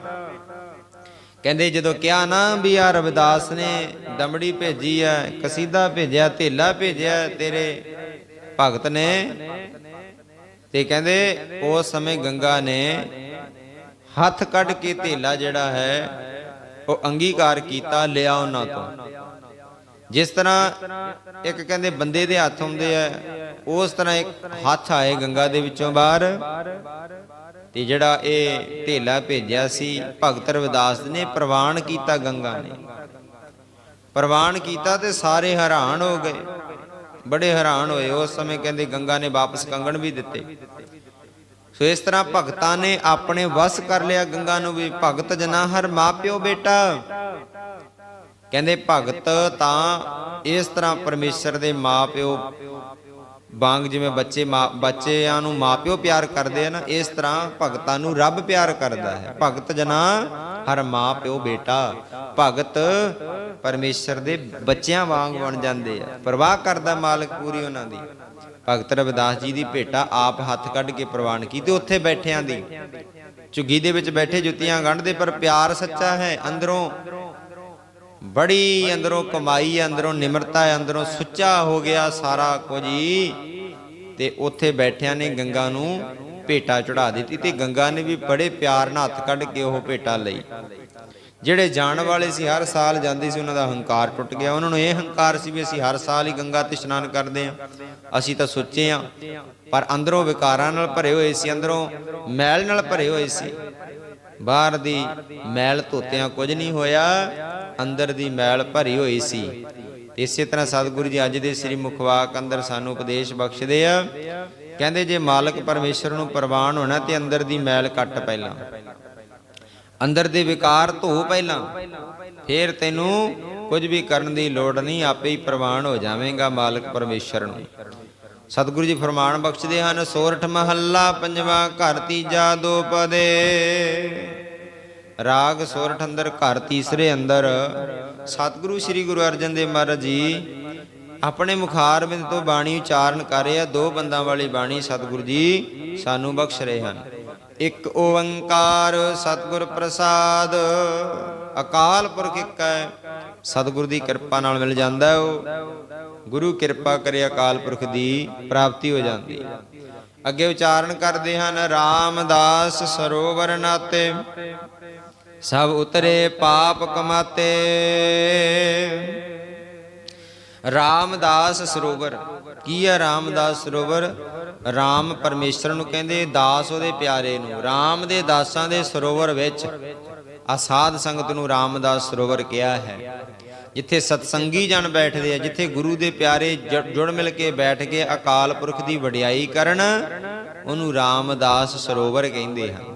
ਕਹਿੰਦੇ, ਜਦੋਂ ਕਿਹਾ ਨਾ ਵੀ ਆ ਰਵਿਦਾਸ ਨੇ ਦਮੜੀ ਭੇਜੀ ਆ ਕਸੀਦਾ ਭੇਜਿਆ, ਧੇਲਾ ਭੇਜਿਆ ਤੇਰੇ ਭਗਤ ਨੇ ਤੇ ਕਹਿੰਦੇ, ਉਸ ਸਮੇਂ ਗੰਗਾ ਨੇ ਹੱਥ ਕੱਢ ਕੇ ਧੇਲਾ ਜਿਹੜਾ ਹੈ, ਉਹ ਅੰਗੀਕਾਰ ਕੀਤਾ, ਲਿਆ ਉਹਨਾਂ ਤੋਂ ਜਿਸ ਤਰ੍ਹਾਂ ਇੱਕ ਕਹਿੰਦੇ ਬੰਦੇ ਦੇ ਹੱਥ ਹੁੰਦੇ ਆ, ਉਸ ਤਰ੍ਹਾਂ ਇੱਕ ਹੱਥ ਆਏ ਗੰਗਾ ਦੇ ਵਿੱਚੋਂ ਬਾਹਰ। ਤੇ ਜਿਹੜਾ ਇਹ ਢੇਲਾ ਭੇਜਿਆ ਸੀ, ਭਗਤ ਰਵਿਦਾਸ ਨੇ ਪ੍ਰਵਾਨ ਕੀਤਾ ਗੰਗਾ ਨੇ। ਪ੍ਰਵਾਨ ਕੀਤਾ ਤੇ ਸਾਰੇ ਹੈਰਾਨ ਹੋ ਗਏ। ਬੜੇ ਹੈਰਾਨ ਹੋਏ। ਉਸ ਸਮੇਂ ਕਹਿੰਦੇ ਗੰਗਾ ਨੇ ਵਾਪਸ ਕੰਗਣ ਵੀ ਦਿੱਤੇ। ਸੋ ਇਸ ਤਰ੍ਹਾਂ ਭਗਤਾਂ ਨੇ ਆਪਣੇ ਵਸ ਕਰ ਲਿਆ ਗੰਗਾ ਨੂੰ ਵੀ, ਭਗਤ ਜਨਾ ਹਰ ਮਾਪਿਓ ਬੇਟਾ। ਕਹਿੰਦੇ ਭਗਤ ਤਾਂ ਇਸ ਤਰ੍ਹਾਂ ਪਰਮੇਸ਼ਰ ਦੇ ਮਾਪਿਓ ਵਾਂਗ ਜਿਵੇਂ ਬੱਚੇ ਬੱਚਿਆਂ ਨੂੰ ਮਾਪਿਓ ਪਿਆਰ ਕਰਦੇ ਆ ਨਾ, ਇਸ ਤਰ੍ਹਾਂ ਭਗਤਾਂ ਨੂੰ ਰੱਬ ਪਿਆਰ ਕਰਦਾ ਹੈ। ਭਗਤ ਜਨਾ, ਹਰ ਮਾਪਿਓ ਬੇਟਾ, ਭਗਤ ਪਰਮੇਸ਼ਰ ਦੇ ਬੱਚਿਆਂ ਵਾਂਗ ਬਣ ਜਾਂਦੇ ਆ। ਪ੍ਰਵਾਹ ਕਰਦਾ ਮਾਲਕ ਪੂਰੀ ਉਹਨਾਂ ਦੀ। ਭਗਤ ਰਵਿਦਾਸ ਜੀ ਦੀ ਭੇਟਾ ਆਪ ਹੱਥ ਕੱਢ ਕੇ ਪ੍ਰਵਾਨ ਕੀਤੀ, ਉੱਥੇ ਬੈਠਿਆਂ ਦੀ। ਝੁੱਗੀ ਦੇ ਵਿੱਚ ਬੈਠੇ ਜੁੱਤੀਆਂ ਗੰਢਦੇ, ਪਰ ਪਿਆਰ ਸੱਚਾ ਹੈ, ਅੰਦਰੋਂ ਬੜੀ ਅੰਦਰੋਂ ਕਮਾਈ ਹੈ, ਅੰਦਰੋਂ ਨਿਮਰਤਾ ਹੈ, ਅੰਦਰੋਂ ਸੁੱਚਾ ਹੋ ਗਿਆ ਸਾਰਾ ਕੁਝ ਹੀ। ਤੇ ਉੱਥੇ ਬੈਠਿਆਂ ਨੇ ਗੰਗਾ ਨੂੰ ਭੇਟਾ ਚੜਾ ਦਿੱਤੀ ਤੇ ਗੰਗਾ ਨੇ ਵੀ ਬੜੇ ਪਿਆਰ ਨਾਲ ਹੱਥ ਕੱਢ ਕੇ ਉਹ ਭੇਟਾ ਲਈ। ਜਿਹੜੇ ਜਾਣ ਵਾਲੇ ਸੀ, ਹਰ ਸਾਲ ਜਾਂਦੇ ਸੀ, ਉਹਨਾਂ ਦਾ ਹੰਕਾਰ ਟੁੱਟ ਗਿਆ। ਉਹਨਾਂ ਨੂੰ ਇਹ ਹੰਕਾਰ ਸੀ ਵੀ ਅਸੀਂ ਹਰ ਸਾਲ ਹੀ ਗੰਗਾ ਤੇ ਇਸ਼ਨਾਨ ਕਰਦੇ ਹਾਂ। ਅਸੀਂ ਤਾਂ ਸੁੱਚੇ ਹਾਂ, ਪਰ ਅੰਦਰੋਂ ਵਿਕਾਰਾਂ ਨਾਲ ਭਰੇ ਹੋਏ ਸੀ, ਅੰਦਰੋਂ ਮੈਲ ਨਾਲ ਭਰੇ ਹੋਏ ਸੀ। ਬਾਹਰ ਦੀ ਮੈਲ ਧੋਤਿਆਂ ਕੁਝ ਨਹੀਂ ਹੋਇਆ। ਅੰਦਰ ਦੀ ਮੈਲ ਭਰੀ ਹੋਈ ਸੀ। ਇਸੇ ਤਰ੍ਹਾਂ ਸਤਿਗੁਰੂ ਜੀ ਅੱਜ ਦੇ ਸ੍ਰੀ ਮੁਖਵਾਕ ਅੰਦਰ ਸਾਨੂੰ ਉਪਦੇਸ਼ ਬਖਸ਼ਦੇ ਆ। ਕਹਿੰਦੇ ਜੇ ਮਾਲਕ ਪਰਮੇਸ਼ਰ ਨੂੰ ਪ੍ਰਵਾਨ ਹੋਣਾ ਤੇ ਅੰਦਰ ਦੀ ਮੈਲ ਕੱਟ ਪਹਿਲਾਂ। ਅੰਦਰ ਦੇ ਵਿਕਾਰ ਧੋ ਪਹਿਲਾਂ। ਫੇਰ ਤੈਨੂੰ ਕੁਝ ਵੀ ਕਰਨ ਦੀ ਲੋੜ ਨਹੀਂ, ਆਪੇ ਹੀ ਪ੍ਰਵਾਨ ਹੋ ਜਾਵੇਂਗਾ ਮਾਲਕ ਪਰਮੇਸ਼ਰ ਨੂੰ। ਸਤਿਗੁਰੂ ਜੀ ਫਰਮਾਨ ਬਖਸ਼ਦੇ ਹਨ, ਸੋਰਠ ਮਹੱਲਾ, ਪੰਜਵਾਂ ਘਰ ਤੀਜਾ ਦੋ ਪਦੇ। ਰਾਗ ਸੋਰਠ ਅੰਦਰ ਘਰ ਤੀਸਰੇ ਅੰਦਰ। ਸਤਿਗੁਰੂ ਸ੍ਰੀ ਗੁਰੂ ਅਰਜਨ ਦੇਵ ਮਹਾਰਾਜ ਜੀ ਆਪਣੇ ਮੁਖਾਰ ਬਿੰਦ ਤੋਂ ਬਾਣੀ ਉਚਾਰਨ ਕਰ ਰਹੇ ਆ। ਦੋ ਬੰਦਾਂ ਵਾਲੀ ਬਾਣੀ ਸਤਿਗੁਰੂ ਜੀ ਸਾਨੂੰ ਬਖਸ਼ ਰਹੇ ਹਨ। ਇੱਕ ਓੰਕਾਰ ਸਤਿਗੁਰ ਪ੍ਰਸਾਦ, ਅਕਾਲ ਪੁਰਖ ਇੱਕ ਹੈ। ਸਤਿਗੁਰ ਦੀ ਕਿਰਪਾ ਨਾਲ ਮਿਲ ਜਾਂਦਾ ਹੈ ਉਹ। ਗੁਰੂ ਕਿਰਪਾ ਕਰੇ ਅਕਾਲ ਪੁਰਖ ਦੀ ਪ੍ਰਾਪਤੀ ਹੋ ਜਾਂਦੀ। ਅੱਗੇ ਉਚਾਰਨ ਕਰਦੇ ਹਨ, ਰਾਮਦਾਸ ਸਰੋਵਰ ਨਾਤੇ। ਸਭ ਉਤਰੇ ਪਾਪ ਕਮਾਤੇ। ਰਾਮਦਾਸ ਸਰੋਵਰ, ਕੀ ਹੈ ਰਾਮਦਾਸ ਸਰੋਵਰ? ਰਾਮ ਪਰਮੇਸ਼ਰ ਨੂੰ ਕਹਿੰਦੇ, ਦਾਸ ਉਹਦੇ ਪਿਆਰੇ ਨੂੰ। ਰਾਮ ਦੇ ਦਾਸਾਂ ਦੇ ਸਰੋਵਰ ਵਿੱਚ ਆਸਾਦ ਸੰਗਤ ਨੂੰ ਰਾਮਦਾਸ ਸਰੋਵਰ ਕਿਹਾ ਹੈ। ਜਿੱਥੇ ਸਤਸੰਗੀ ਜਨ ਬੈਠਦੇ ਆ, ਜਿੱਥੇ ਗੁਰੂ ਦੇ ਪਿਆਰੇ ਜੁੜ ਮਿਲ ਕੇ ਬੈਠ ਕੇ ਅਕਾਲ ਪੁਰਖ ਦੀ ਵਡਿਆਈ ਕਰਨ, ਉਹਨੂੰ ਰਾਮਦਾਸ ਸਰੋਵਰ ਕਹਿੰਦੇ ਹਨ।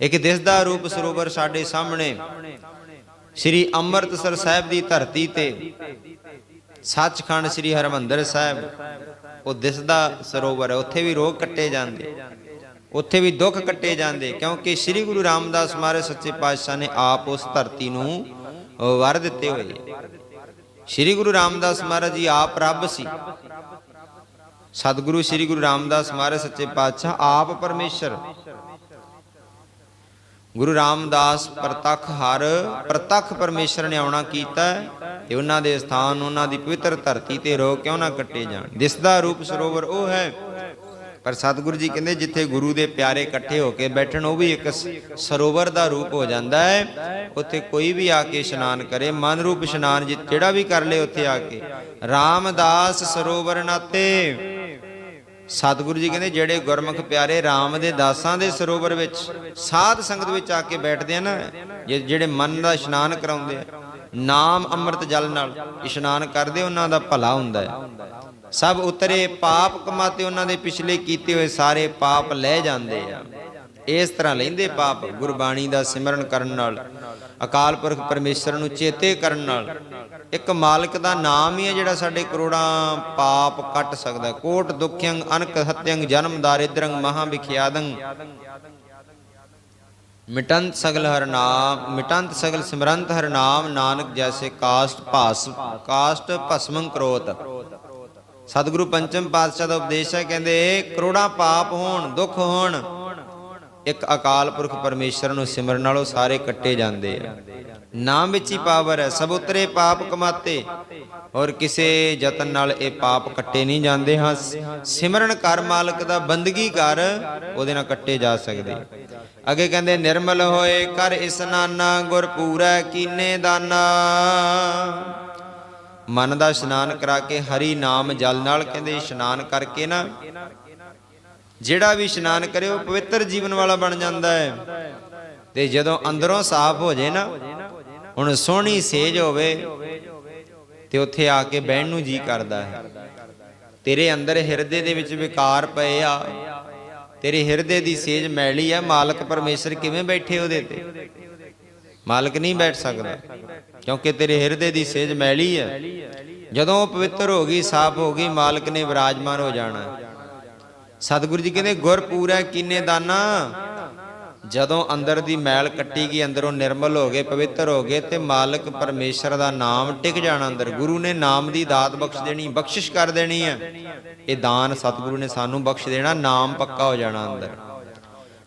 ਇੱਕ ਦਿਸਦਾ ਰੂਪ ਸਰੋਵਰ ਸਾਡੇ ਸਾਹਮਣੇ। ਸ੍ਰੀ ਅੰਮ੍ਰਿਤਸਰ ਸਾਹਿਬ ਦੀ ਧਰਤੀ ਤੇ ਸੱਚਖੰਡ ਸ੍ਰੀ ਹਰਮੰਦਰ ਸਾਹਿਬ, ਉਹ ਦਿਸਦਾ ਸਰੋਵਰ ਹੈ। ਉੱਥੇ ਵੀ ਰੋਗ ਕੱਟੇ ਜਾਂਦੇ, ਉੱਥੇ ਵੀ ਦੁੱਖ ਕੱਟੇ ਜਾਂਦੇ, ਕਿਉਂਕਿ ਸ੍ਰੀ ਗੁਰੂ ਰਾਮਦਾਸ ਮਹਾਰਾਜ ਸੱਚੇ ਪਾਤਸ਼ਾਹ ਨੇ ਆਪ ਉਸ ਧਰਤੀ ਨੂੰ ਵਰ ਦਿੱਤੇ ਹੋਏ। ਸ੍ਰੀ ਗੁਰੂ ਰਾਮਦਾਸ ਮਹਾਰਾਜ ਜੀ ਆਪ ਰੱਬ ਸੀ। ਸਤਿਗੁਰੂ ਸ੍ਰੀ ਗੁਰੂ ਰਾਮਦਾਸ ਮਹਾਰਾਜ ਸੱਚੇ ਪਾਤਸ਼ਾਹ ਆਪ ਪਰਮੇਸ਼ਰ। ਗੁਰੂ ਰਾਮਦਾਸ ਪ੍ਰਤੱਖ ਹਰ ਪ੍ਰਤੱਖ ਪਰਮੇਸ਼ਰ ਨੇ ਆਉਣਾ ਕੀਤਾ ਤੇ ਉਹਨਾਂ ਦੇ ਸਥਾਨ, ਉਹਨਾਂ ਦੀ ਪਵਿੱਤਰ ਧਰਤੀ ਤੇ ਰੋ ਕਿਉਂ ਨਾ ਕੱਟੇ ਜਾਣ। ਦਿਸਦਾ ਰੂਪ ਸਰੋਵਰ ਉਹ ਹੈ। ਪਰ ਸਤਿਗੁਰੂ ਜੀ ਕਹਿੰਦੇ ਜਿੱਥੇ ਗੁਰੂ ਦੇ ਪਿਆਰੇ ਇਕੱਠੇ ਹੋ ਕੇ ਬੈਠਣ, ਉਹ ਵੀ ਇੱਕ ਸਰੋਵਰ ਦਾ ਰੂਪ ਹੋ ਜਾਂਦਾ ਹੈ। ਉੱਥੇ ਕੋਈ ਵੀ ਆ ਕੇ ਇਸ਼ਨਾਨ ਕਰੇ ਮਨ ਰੂਪ ਇਸ਼ਨਾਨ ਜਿ- ਜਿਹੜਾ ਵੀ ਕਰ ਲੇ ਉੱਥੇ ਆ ਕੇ। ਰਾਮਦਾਸ ਸਰੋਵਰ ਨਾਤੇ। ਸਤਿਗੁਰੂ ਜੀ ਕਹਿੰਦੇ, ਜਿਹੜੇ ਗੁਰਮੁਖ ਪਿਆਰੇ RAM ਦੇ ਦਾਸਾਂ ਦੇ ਸਰੋਵਰ ਵਿੱਚ ਸਾਧ ਸੰਗਤ ਵਿੱਚ ਆ ਕੇ ਬੈਠਦੇ ਆ ਨਾ ਜਿਹੜੇ ਮਨ ਦਾ ਇਸ਼ਨਾਨ ਕਰਾਉਂਦੇ ਆ, ਨਾਮ ਅੰਮ੍ਰਿਤ ਜਲ ਨਾਲ ਇਸ਼ਨਾਨ ਕਰਦੇ, ਉਹਨਾਂ ਦਾ ਭਲਾ ਹੁੰਦਾ ਹੈ। ਸਭ ਉਤਰੇ, ਪਾਪ ਕਮਾਤੇ, ਉਹਨਾਂ ਦੇ ਪਿਛਲੇ ਕੀਤੇ ਹੋਏ ਸਾਰੇ ਪਾਪ ਲੈ ਜਾਂਦੇ ਆ। ਇਸ ਤਰ੍ਹਾਂ ਲੈਂਦੇ ਪਾਪ, ਗੁਰਬਾਣੀ ਦਾ ਸਿਮਰਨ ਕਰਨ ਨਾਲ, ਅਕਾਲ ਪੁਰਖ ਪਰਮੇਸ਼ਰ ਨੂੰ ਚੇਤੇ ਕਰਨ ਨਾਲ। ਇੱਕ ਮਾਲਕ ਦਾ ਨਾਮ ਹੀ ਹੈ ਜਿਹੜਾ ਸਾਡੇ ਕਰੋੜਾਂ ਪਾਪ ਕੱਟ ਸਕਦਾ ਕੋਟ ਦੁਖਯੰ ਅਨਕ ਹਤਯੰ ਜਨਮ ਦਾਰਿਦ੍ਰੰ ਮਹਾ ਵਿਖਿਆਦੰ। ਮਿਟੰਤ ਸਗਲ ਹਰ ਨਾਮ, ਮਿਟੰਤ ਸਗਲ ਸਿਮਰੰਤ ਹਰ ਨਾਮ, ਨਾਨਕ ਜੈਸੇ ਕਾਸ਼ਟ ਭਾਸ, ਕਾਸ਼ਟ ਭਸਮੰ ਕਰੋਤ। ਸਤਿਗੁਰੂ ਪੰਚਮ ਪਾਤਸ਼ਾਹ ਦਾ ਉਪਦੇਸ਼ ਹੈ, ਕਹਿੰਦੇ, ਕਰੋੜਾਂ ਪਾਪ ਹੋਣ, ਦੁੱਖ ਹੋਣ ਇੱਕ ਅਕਾਲ ਪੁਰਖ ਪਰਮੇਸ਼ਰ ਨੂੰ ਸਿਮਰਨ ਨਾਲੋਂ ਸਾਰੇ ਕੱਟੇ ਜਾਂਦੇ ਆ। ਨਾਮ ਵਿੱਚ ਹੀ ਪਾਵਰ ਹੈ, ਸਭ ਉਤਰੇ ਪਾਪ ਕਮਾਤੇ। ਔਰ ਕਿਸੇ ਯਤਨ ਨਾਲ ਇਹ ਪਾਪ ਕੱਟੇ ਨਹੀਂ ਜਾਂਦੇ ਹਾਂ। ਸਿਮਰਨ ਕਰ ਮਾਲਕ ਦਾ ਬੰਦਗੀ ਕਰ ਉਹਦੇ ਨਾਲ ਕੱਟੇ ਜਾ ਸਕਦੇ। ਅੱਗੇ ਕਹਿੰਦੇ, ਨਿਰਮਲ ਹੋਏ ਕਰ ਇਸਨਾਨਾ ਗੁਰ ਪੂਰੈ ਕੀਨੇ ਦਾਨਾ। ਮਨ ਦਾ ਇਸ਼ਨਾਨ ਕਰਾ ਕੇ ਹਰੀ ਨਾਮ ਜਲ ਨਾਲ ਕਹਿੰਦੇ, ਇਸ਼ਨਾਨ ਕਰਕੇ ਨਾ ਜਿਹੜਾ ਵੀ ਇਸ਼ਨਾਨ ਕਰੇ ਉਹ ਪਵਿੱਤਰ ਜੀਵਨ ਵਾਲਾ ਬਣ ਜਾਂਦਾ ਹੈ। ਤੇ ਜਦੋਂ ਅੰਦਰੋਂ ਸਾਫ਼ ਹੋ ਜੇ ਨਾ, ਹੁਣ ਸੋਹਣੀ ਸੇਜ ਹੋਵੇ, ਤੇ ਉੱਥੇ ਆ ਕੇ ਬਹਿਣ ਨੂੰ ਜੀ ਕਰਦਾ ਹੈ। ਤੇਰੇ ਅੰਦਰ ਹਿਰਦੇ ਦੇ ਵਿੱਚ ਵਿਕਾਰ ਪਏ ਆ। ਤੇਰੇ ਹਿਰਦੇ ਦੀ ਸੇਜ ਮੈਲੀ ਆ। ਮਾਲਕ ਪਰਮੇਸ਼ਰ ਕਿਵੇਂ ਬੈਠੇ ਉਹਦੇ ਤੇ? ਮਾਲਕ ਨਹੀਂ ਬੈਠ ਸਕਦਾ, ਕਿਉਂਕਿ ਤੇਰੇ ਹਿਰਦੇ ਦੀ ਸੇਜ ਮੈਲੀ ਹੈ ਜਦੋਂ ਉਹ ਪਵਿੱਤਰ ਹੋ ਗਈ, ਸਾਫ਼ ਹੋ ਗਈ, ਮਾਲਕ ਨੇ ਵਿਰਾਜਮਾਨ ਹੋ ਜਾਣਾ। ਸਤਿਗੁਰੂ ਜੀ ਕਹਿੰਦੇ, ਗੁਰ ਪੂਰਾ ਕੀਨੇ ਦਾਨਾ? ਜਦੋਂ ਅੰਦਰ ਦੀ ਮੈਲ ਕੱਟੀ ਗਈ, ਅੰਦਰੋਂ ਨਿਰਮਲ ਹੋ ਗਏ, ਪਵਿੱਤਰ ਹੋ ਗਏ, ਤੇ ਮਾਲਕ ਪਰਮੇਸ਼ਰ ਦਾ ਨਾਮ ਟਿਕ ਜਾਣਾ ਅੰਦਰ। ਗੁਰੂ ਨੇ ਨਾਮ ਦੀ ਦਾਤ ਬਖਸ਼ ਦੇਣੀ, ਬਖਸ਼ਿਸ਼ ਕਰ ਦੇਣੀ ਹੈ ਇਹ ਦਾਨ ਸਤਿਗੁਰੂ ਨੇ ਸਾਨੂੰ ਬਖਸ਼ ਦੇਣਾ, ਨਾਮ ਪੱਕਾ ਹੋ ਜਾਣਾ ਅੰਦਰ।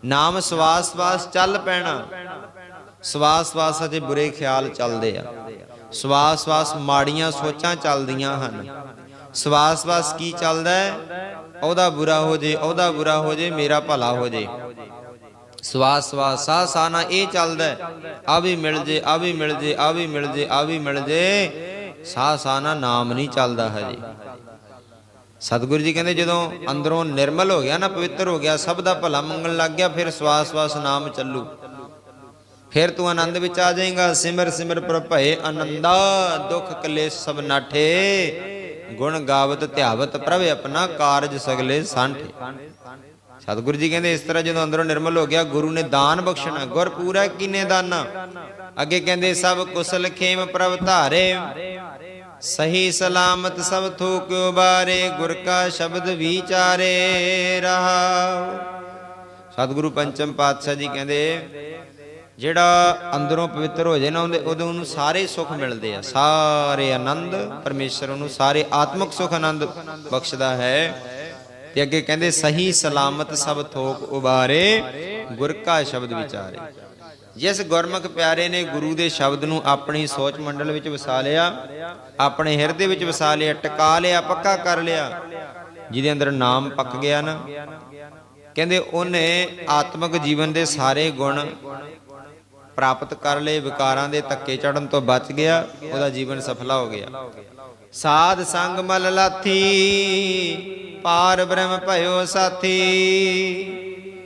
ਨਾਮ ਸਵਾਸ ਸਵਾਸ ਚੱਲ ਪੈਣਾ। ਸਵਾਸ ਸਵਾਸ ਅਜੇ ਬੁਰੇ ਖਿਆਲ ਚੱਲਦੇ ਆ। ਸਵਾਸ ਸਵਾਸ ਮਾੜੀਆਂ ਸੋਚਾਂ ਚੱਲਦੀਆਂ ਹਨ। ਸਵਾਸ ਸਵਾਸ ਕੀ ਚੱਲਦਾ ਹੈ? ਉਹਦਾ ਬੁਰਾ ਹੋ ਜੇ, ਉਹਦਾ ਬੁਰਾ ਹੋ ਜੇ, ਮੇਰਾ ਭਲਾ ਹੋ ਜੇ। ਸਵਾਸ ਸਵਾਸ ਸਾ ਸਾਨਾ ਇਹ ਚੱਲਦਾ ਆ ਵੀ ਮਿਲ ਜੇ, ਆ ਵੀ ਮਿਲ ਜੇ, ਆ ਵੀ ਮਿਲ ਜੇ, ਆ ਵੀ ਮਿਲ ਜੇ। ਸਾ ਸਾਨਾ ਨਾਮ ਨਹੀਂ ਚੱਲਦਾ ਹਜੇ। ਸਤਿਗੁਰੂ ਜੀ ਕਹਿੰਦੇ ਜਦੋਂ ਅੰਦਰੋਂ ਨਿਰਮਲ ਹੋ ਗਿਆ ਨਾ, ਪਵਿੱਤਰ ਹੋ ਗਿਆ, ਸਭ ਦਾ ਭਲਾ ਮੰਗਣ ਲੱਗ ਗਿਆ, ਫਿਰ ਸਵਾਸ ਸਵਾਸ ਨਾਮ ਚੱਲੂ। ਫਿਰ ਤੂੰ ਆਨੰਦ ਵਿੱਚ ਆ ਜਾਏਗਾ, ਸਿਮਰ ਸਿਮਰ ਪ੍ਰਭ ਭਏ ਆਨੰਦਾ, ਦੁੱਖ ਕਲੇਸ਼ ਸਭ ਨਾਠੇ। ਗੁਣ ਗਾਵਤ ਧਿਆਵਤ ਪ੍ਰਭ ਆਪਣਾ ਕਾਰਜ ਸਗਲੇ ਸਾਂਠੇ। ਸਤਿਗੁਰੂ ਜੀ ਕਹਿੰਦੇ ਇਸ ਤਰ੍ਹਾਂ ਜਦੋਂ ਅੰਦਰੋਂ ਨਿਰਮਲ ਹੋ ਗਿਆ, ਗੁਰੂ ਨੇ ਦਾਨ ਬਖਸ਼ਣਾ ਗੁਰ ਪੂਰਾ ਕੀਨੇ ਦਾਨਾ? ਅੱਗੇ ਕਹਿੰਦੇ, ਸਭ ਕੁਸਲ ਖੇਮ ਪ੍ਰਭ ਧਾਰੇ। ਸਹੀ ਸਲਾਮਤ ਸਭ ਥੋਕਿਓ ਬਾਰੇ ਗੁਰ ਕਾ ਸ਼ਬਦ ਵਿਚਾਰੇ ਰਹਾਉ ਸਤਿਗੁਰੂ ਪੰਚਮ ਪਾਤਸ਼ਾਹ ਜੀ ਕਹਿੰਦੇ ਜਿਹੜਾ ਅੰਦਰੋਂ ਪਵਿੱਤਰ ਹੋ ਜਾਏ ਨਾ, ਉਹਦੇ ਉਦੋਂ ਉਹਨੂੰ ਸਾਰੇ ਸੁੱਖ ਮਿਲਦੇ ਆ। ਸਾਰੇ ਆਨੰਦ, ਪਰਮੇਸ਼ਰ ਉਹਨੂੰ ਸਾਰੇ ਆਤਮਿਕ ਸੁੱਖ ਆਨੰਦ ਬਖਸ਼ਦਾ ਹੈ। ਤੇ ਅੱਗੇ ਕਹਿੰਦੇ, ਸਹੀ ਸਲਾਮਤ ਸਭ ਥੋਕ ਉਬਾਰੇ, ਗੁਰ ਕਾ ਸ਼ਬਦ ਵਿਚਾਰੇ। ਜਿਸ ਗੁਰਮੁਖ ਪਿਆਰੇ ਨੇ ਗੁਰੂ ਦੇ ਸ਼ਬਦ ਨੂੰ ਆਪਣੀ ਸੋਚ ਮੰਡਲ ਵਿੱਚ ਵਸਾ ਲਿਆ, ਆਪਣੇ ਹਿਰਦੇ ਵਿੱਚ ਵਸਾ ਲਿਆ, ਟਿਕਾ ਲਿਆ, ਪੱਕਾ ਕਰ ਲਿਆ, ਜਿਹਦੇ ਅੰਦਰ ਨਾਮ ਪੱਕ ਗਿਆ ਨਾ। ਕਹਿੰਦੇ, ਉਹਨੇ ਆਤਮਿਕ ਜੀਵਨ ਦੇ ਸਾਰੇ ਗੁਣ ਪ੍ਰਾਪਤ ਕਰ ਲਏ, ਵਿਕਾਰਾਂ ਦੇ ਧੱਕੇ ਚੜਨ ਤੋਂ ਬਚ ਗਿਆ, ਉਹਦਾ ਜੀਵਨ ਸਫਲਾ ਹੋ ਗਿਆ। ਸਾਧ ਸੰਗ ਮਲ ਲਾਥੀ, ਪਾਰ ਬ੍ਰਹਮ ਭਇਓ ਸਾਥੀ।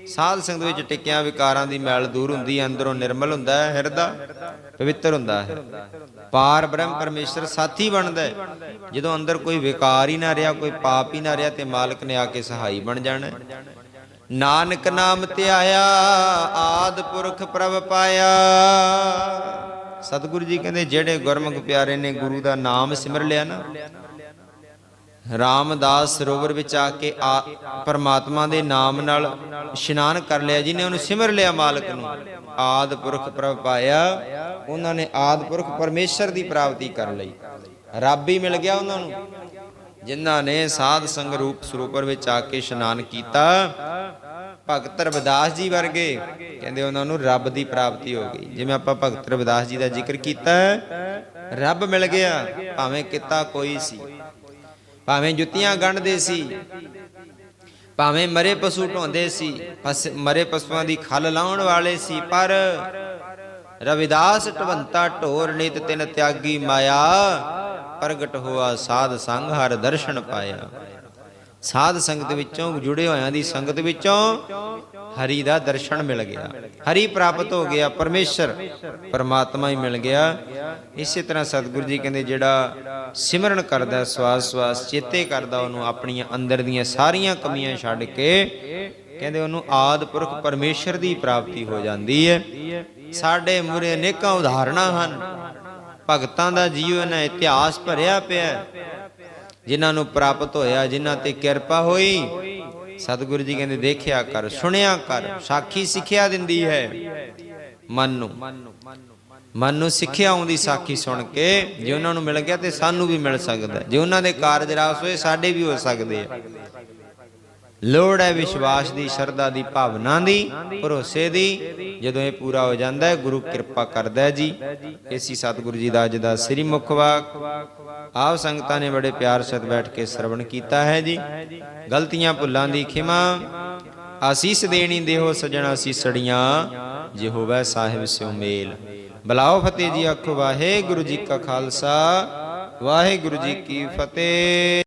ਸਾਧ ਸੰਗ ਦੇ ਵਿੱਚ ਟਿਕਿਆ ਵਿਕਾਰਾਂ ਦੀ ਮੈਲ ਦੂਰ ਹੁੰਦੀ ਹੈ, ਅੰਦਰੋਂ ਨਿਰਮਲ ਹੁੰਦਾ ਹੈ, ਹਿਰਦਾ ਪਵਿੱਤਰ ਹੁੰਦਾ ਹੈ। ਪਾਰ ਬ੍ਰਹਮ ਪਰਮੇਸ਼ਰ ਸਾਥੀ ਬਣਦਾ ਹੈ। ਜਦੋਂ ਅੰਦਰ ਕੋਈ ਵਿਕਾਰ ਹੀ ਨਾ ਰਿਹਾ, ਕੋਈ ਪਾਪ ਹੀ ਨਾ ਰਿਹਾ, ਤੇ ਮਾਲਕ ਨੇ ਆ ਕੇ ਸਹਾਈ ਬਣ ਜਾਣਾ ਨਾਨਕ ਨਾਮ ਧਿਆਇਆ ਆਦ ਪੁਰਖ ਪ੍ਰਭ ਪਾਇਆ। ਸਤਿਗੁਰੂ ਜੀ ਕਹਿੰਦੇ, ਜਿਹੜੇ ਗੁਰਮੁਖ ਪਿਆਰੇ ਨੇ ਗੁਰੂ ਦਾ ਨਾਮ ਸਿਮਰ ਲਿਆ ਨਾ, ਰਾਮਦਾਸ ਸਰੋਵਰ ਵਿੱਚ ਆ ਕੇ ਪਰਮਾਤਮਾ ਦੇ ਨਾਮ ਨਾਲ ਇਸ਼ਨਾਨ ਕਰ ਲਿਆ, ਜਿਹਨੇ ਉਹਨੂੰ ਸਿਮਰ ਲਿਆ ਮਾਲਕ ਨੂੰ। ਆਦ ਪੁਰਖ ਪ੍ਰਭ ਪਾਇਆ, ਉਹਨਾਂ ਨੇ ਆਦ ਪੁਰਖ ਪਰਮੇਸ਼ਰ ਦੀ ਪ੍ਰਾਪਤੀ ਕਰ ਲਈ। ਰੱਬ ਹੀ ਮਿਲ ਗਿਆ ਉਹਨਾਂ ਨੂੰ, ਜਿਨ੍ਹਾਂ ਨੇ ਸਾਧ ਸੰਗ ਰੂਪ ਸਰੂਪਰ ਵਿੱਚ ਆ ਕੇ ਇਸ਼ਨਾਨ ਕੀਤਾ। ਭਗਤ ਰਵਿਦਾਸ ਜੀ ਵਰਗੇ, ਕਹਿੰਦੇ ਉਹਨਾਂ ਨੂੰ ਰੱਬ ਦੀ ਪ੍ਰਾਪਤੀ ਹੋ ਗਈ। ਜਿਵੇਂ ਆਪਾਂ ਭਗਤ ਰਵਿਦਾਸ ਜੀ ਦਾ ਜ਼ਿਕਰ ਕੀਤਾ ਰੱਬ ਮਿਲ ਗਿਆ, ਭਾਵੇਂ ਕਿਤਾ ਕੋਈ ਸੀ, ਭਾਵੇਂ ਜੁੱਤੀਆਂ ਗੰਢਦੇ ਸੀ, ਭਾਵੇਂ ਮਰੇ ਪਸ਼ੂ ਢੋਂਦੇ ਸੀ ਪਸ- ਮਰੇ ਪਸ਼ੂਆਂ ਦੀ ਖਲ ਲਾਉਣ ਵਾਲੇ ਸੀ, ਪਰ ਰਵਿਦਾਸ ਢਵੰਤਾ ਢੋਰ ਨਿਤ ਤਿਨ ਤਿਆਗੀ ਮਾਇਆ, ਪ੍ਰਗਟ ਹੋਆ ਸਾਧ ਸੰਗ ਹਰ ਦਰਸ਼ਨ ਪਾਇਆ। ਸਾਧ ਸੰਗਤ ਵਿੱਚੋਂ, ਜੁੜੇ ਹੋਇਆਂ ਦੀ ਸੰਗਤ ਵਿੱਚੋਂ ਹਰੀ ਦਾ ਦਰਸ਼ਨ ਮਿਲ ਗਿਆ। ਹਰੀ ਪ੍ਰਾਪਤ ਹੋ ਗਿਆ, ਪਰਮੇਸ਼ਰ ਪਰਮਾਤਮਾ ਹੀ ਮਿਲ ਗਿਆ। ਇਸੇ ਤਰ੍ਹਾਂ ਸਤਿਗੁਰੂ ਜੀ ਕਹਿੰਦੇ, ਜਿਹੜਾ ਸਿਮਰਨ ਕਰਦਾ, ਸਵਾਸ ਸਵਾਸ ਚੇਤੇ ਕਰਦਾ, ਉਹਨੂੰ ਆਪਣੀਆਂ ਅੰਦਰ ਦੀਆਂ ਸਾਰੀਆਂ ਕਮੀਆਂ ਛੱਡ ਕੇ ਕਹਿੰਦੇ ਉਹਨੂੰ ਆਦ ਪੁਰਖ ਪਰਮੇਸ਼ਰ ਦੀ ਪ੍ਰਾਪਤੀ ਹੋ ਜਾਂਦੀ ਹੈ। ਸਾਡੇ ਮੂਰੇ ਅਨੇਕਾਂ ਉਦਾਹਰਣਾਂ ਹਨ। ਭਗਤਾਂ ਦਾ ਜੀਵਨ ਹੈ, ਇਤਿਹਾਸ ਭਰਿਆ ਪਿਆ ਹੈ। ਜਿਨ੍ਹਾਂ ਨੂੰ ਪ੍ਰਾਪਤ ਹੋਇਆ, ਜਿਨ੍ਹਾਂ ਤੇ ਕਿਰਪਾ ਹੋਈ, ਸਤਿਗੁਰੂ ਜੀ ਕਹਿੰਦੇ, ਦੇਖਿਆ ਕਰ, ਸੁਣਿਆ ਕਰ, ਸਾਖੀ ਸਿੱਖਿਆ ਦਿੰਦੀ ਹੈ। ਮਨ। ਨੂੰ ਮਨ ਨੂੰ ਸਿੱਖਿਆ ਆਉਂਦੀ ਸਾਖੀ ਸੁਣ ਕੇ, ਜੇ ਉਹਨਾਂ ਨੂੰ ਮਿਲ ਗਿਆ ਤੇ ਸਾਨੂੰ ਵੀ ਮਿਲ ਸਕਦਾ। ਜੇ ਉਹਨਾਂ ਦੇ ਕਾਰਜ ਰਾਸ ਹੋਏ, ਸਾਡੇ ਵੀ ਹੋ ਸਕਦੇ ਆ। ਲੋੜ ਹੈ ਵਿਸ਼ਵਾਸ ਦੀ, ਸ਼ਰਧਾ ਦੀ, ਭਾਵਨਾ ਦੀ, ਭਰੋਸੇ ਦੀ। ਜਦੋਂ ਇਹ ਪੂਰਾ ਹੋ ਜਾਂਦਾ ਹੈ, ਗੁਰੂ ਕਿਰਪਾ ਕਰਦਾ ਹੈ ਜੀ। ਇਸੀ ਸਤਿਗੁਰੂ ਜੀ ਦਾ ਅੱਜ ਦਾ ਸ੍ਰੀ ਮੁਖ ਵਾਕ। ਆਪ ਸੰਗਤਾਂ ਨੇ ਬੜੇ ਪਿਆਰ ਸਤ ਬੈਠ ਕੇ ਸਰਵਣ ਕੀਤਾ ਹੈ ਜੀ। ਗਲਤੀਆਂ, ਭੁੱਲਾਂ ਦੀ ਖਿਮਾ। ਆਸੀਸ ਦੇਣੀ ਦੇਹੋ ਸਜਣਾ ਸੀਸੜੀਆਂ ਜੇ ਹੋਵੇ ਸਾਹਿਬ ਸਿਉ ਮੇਲ। ਬਲਾਓ ਫਤਿਹ ਜੀ ਆਖੋ ਵਾਹਿਗੁਰੂ ਜੀ ਕਾ ਖਾਲਸਾ, ਵਾਹਿਗੁਰੂ ਜੀ ਕੀ ਫਤਿਹ।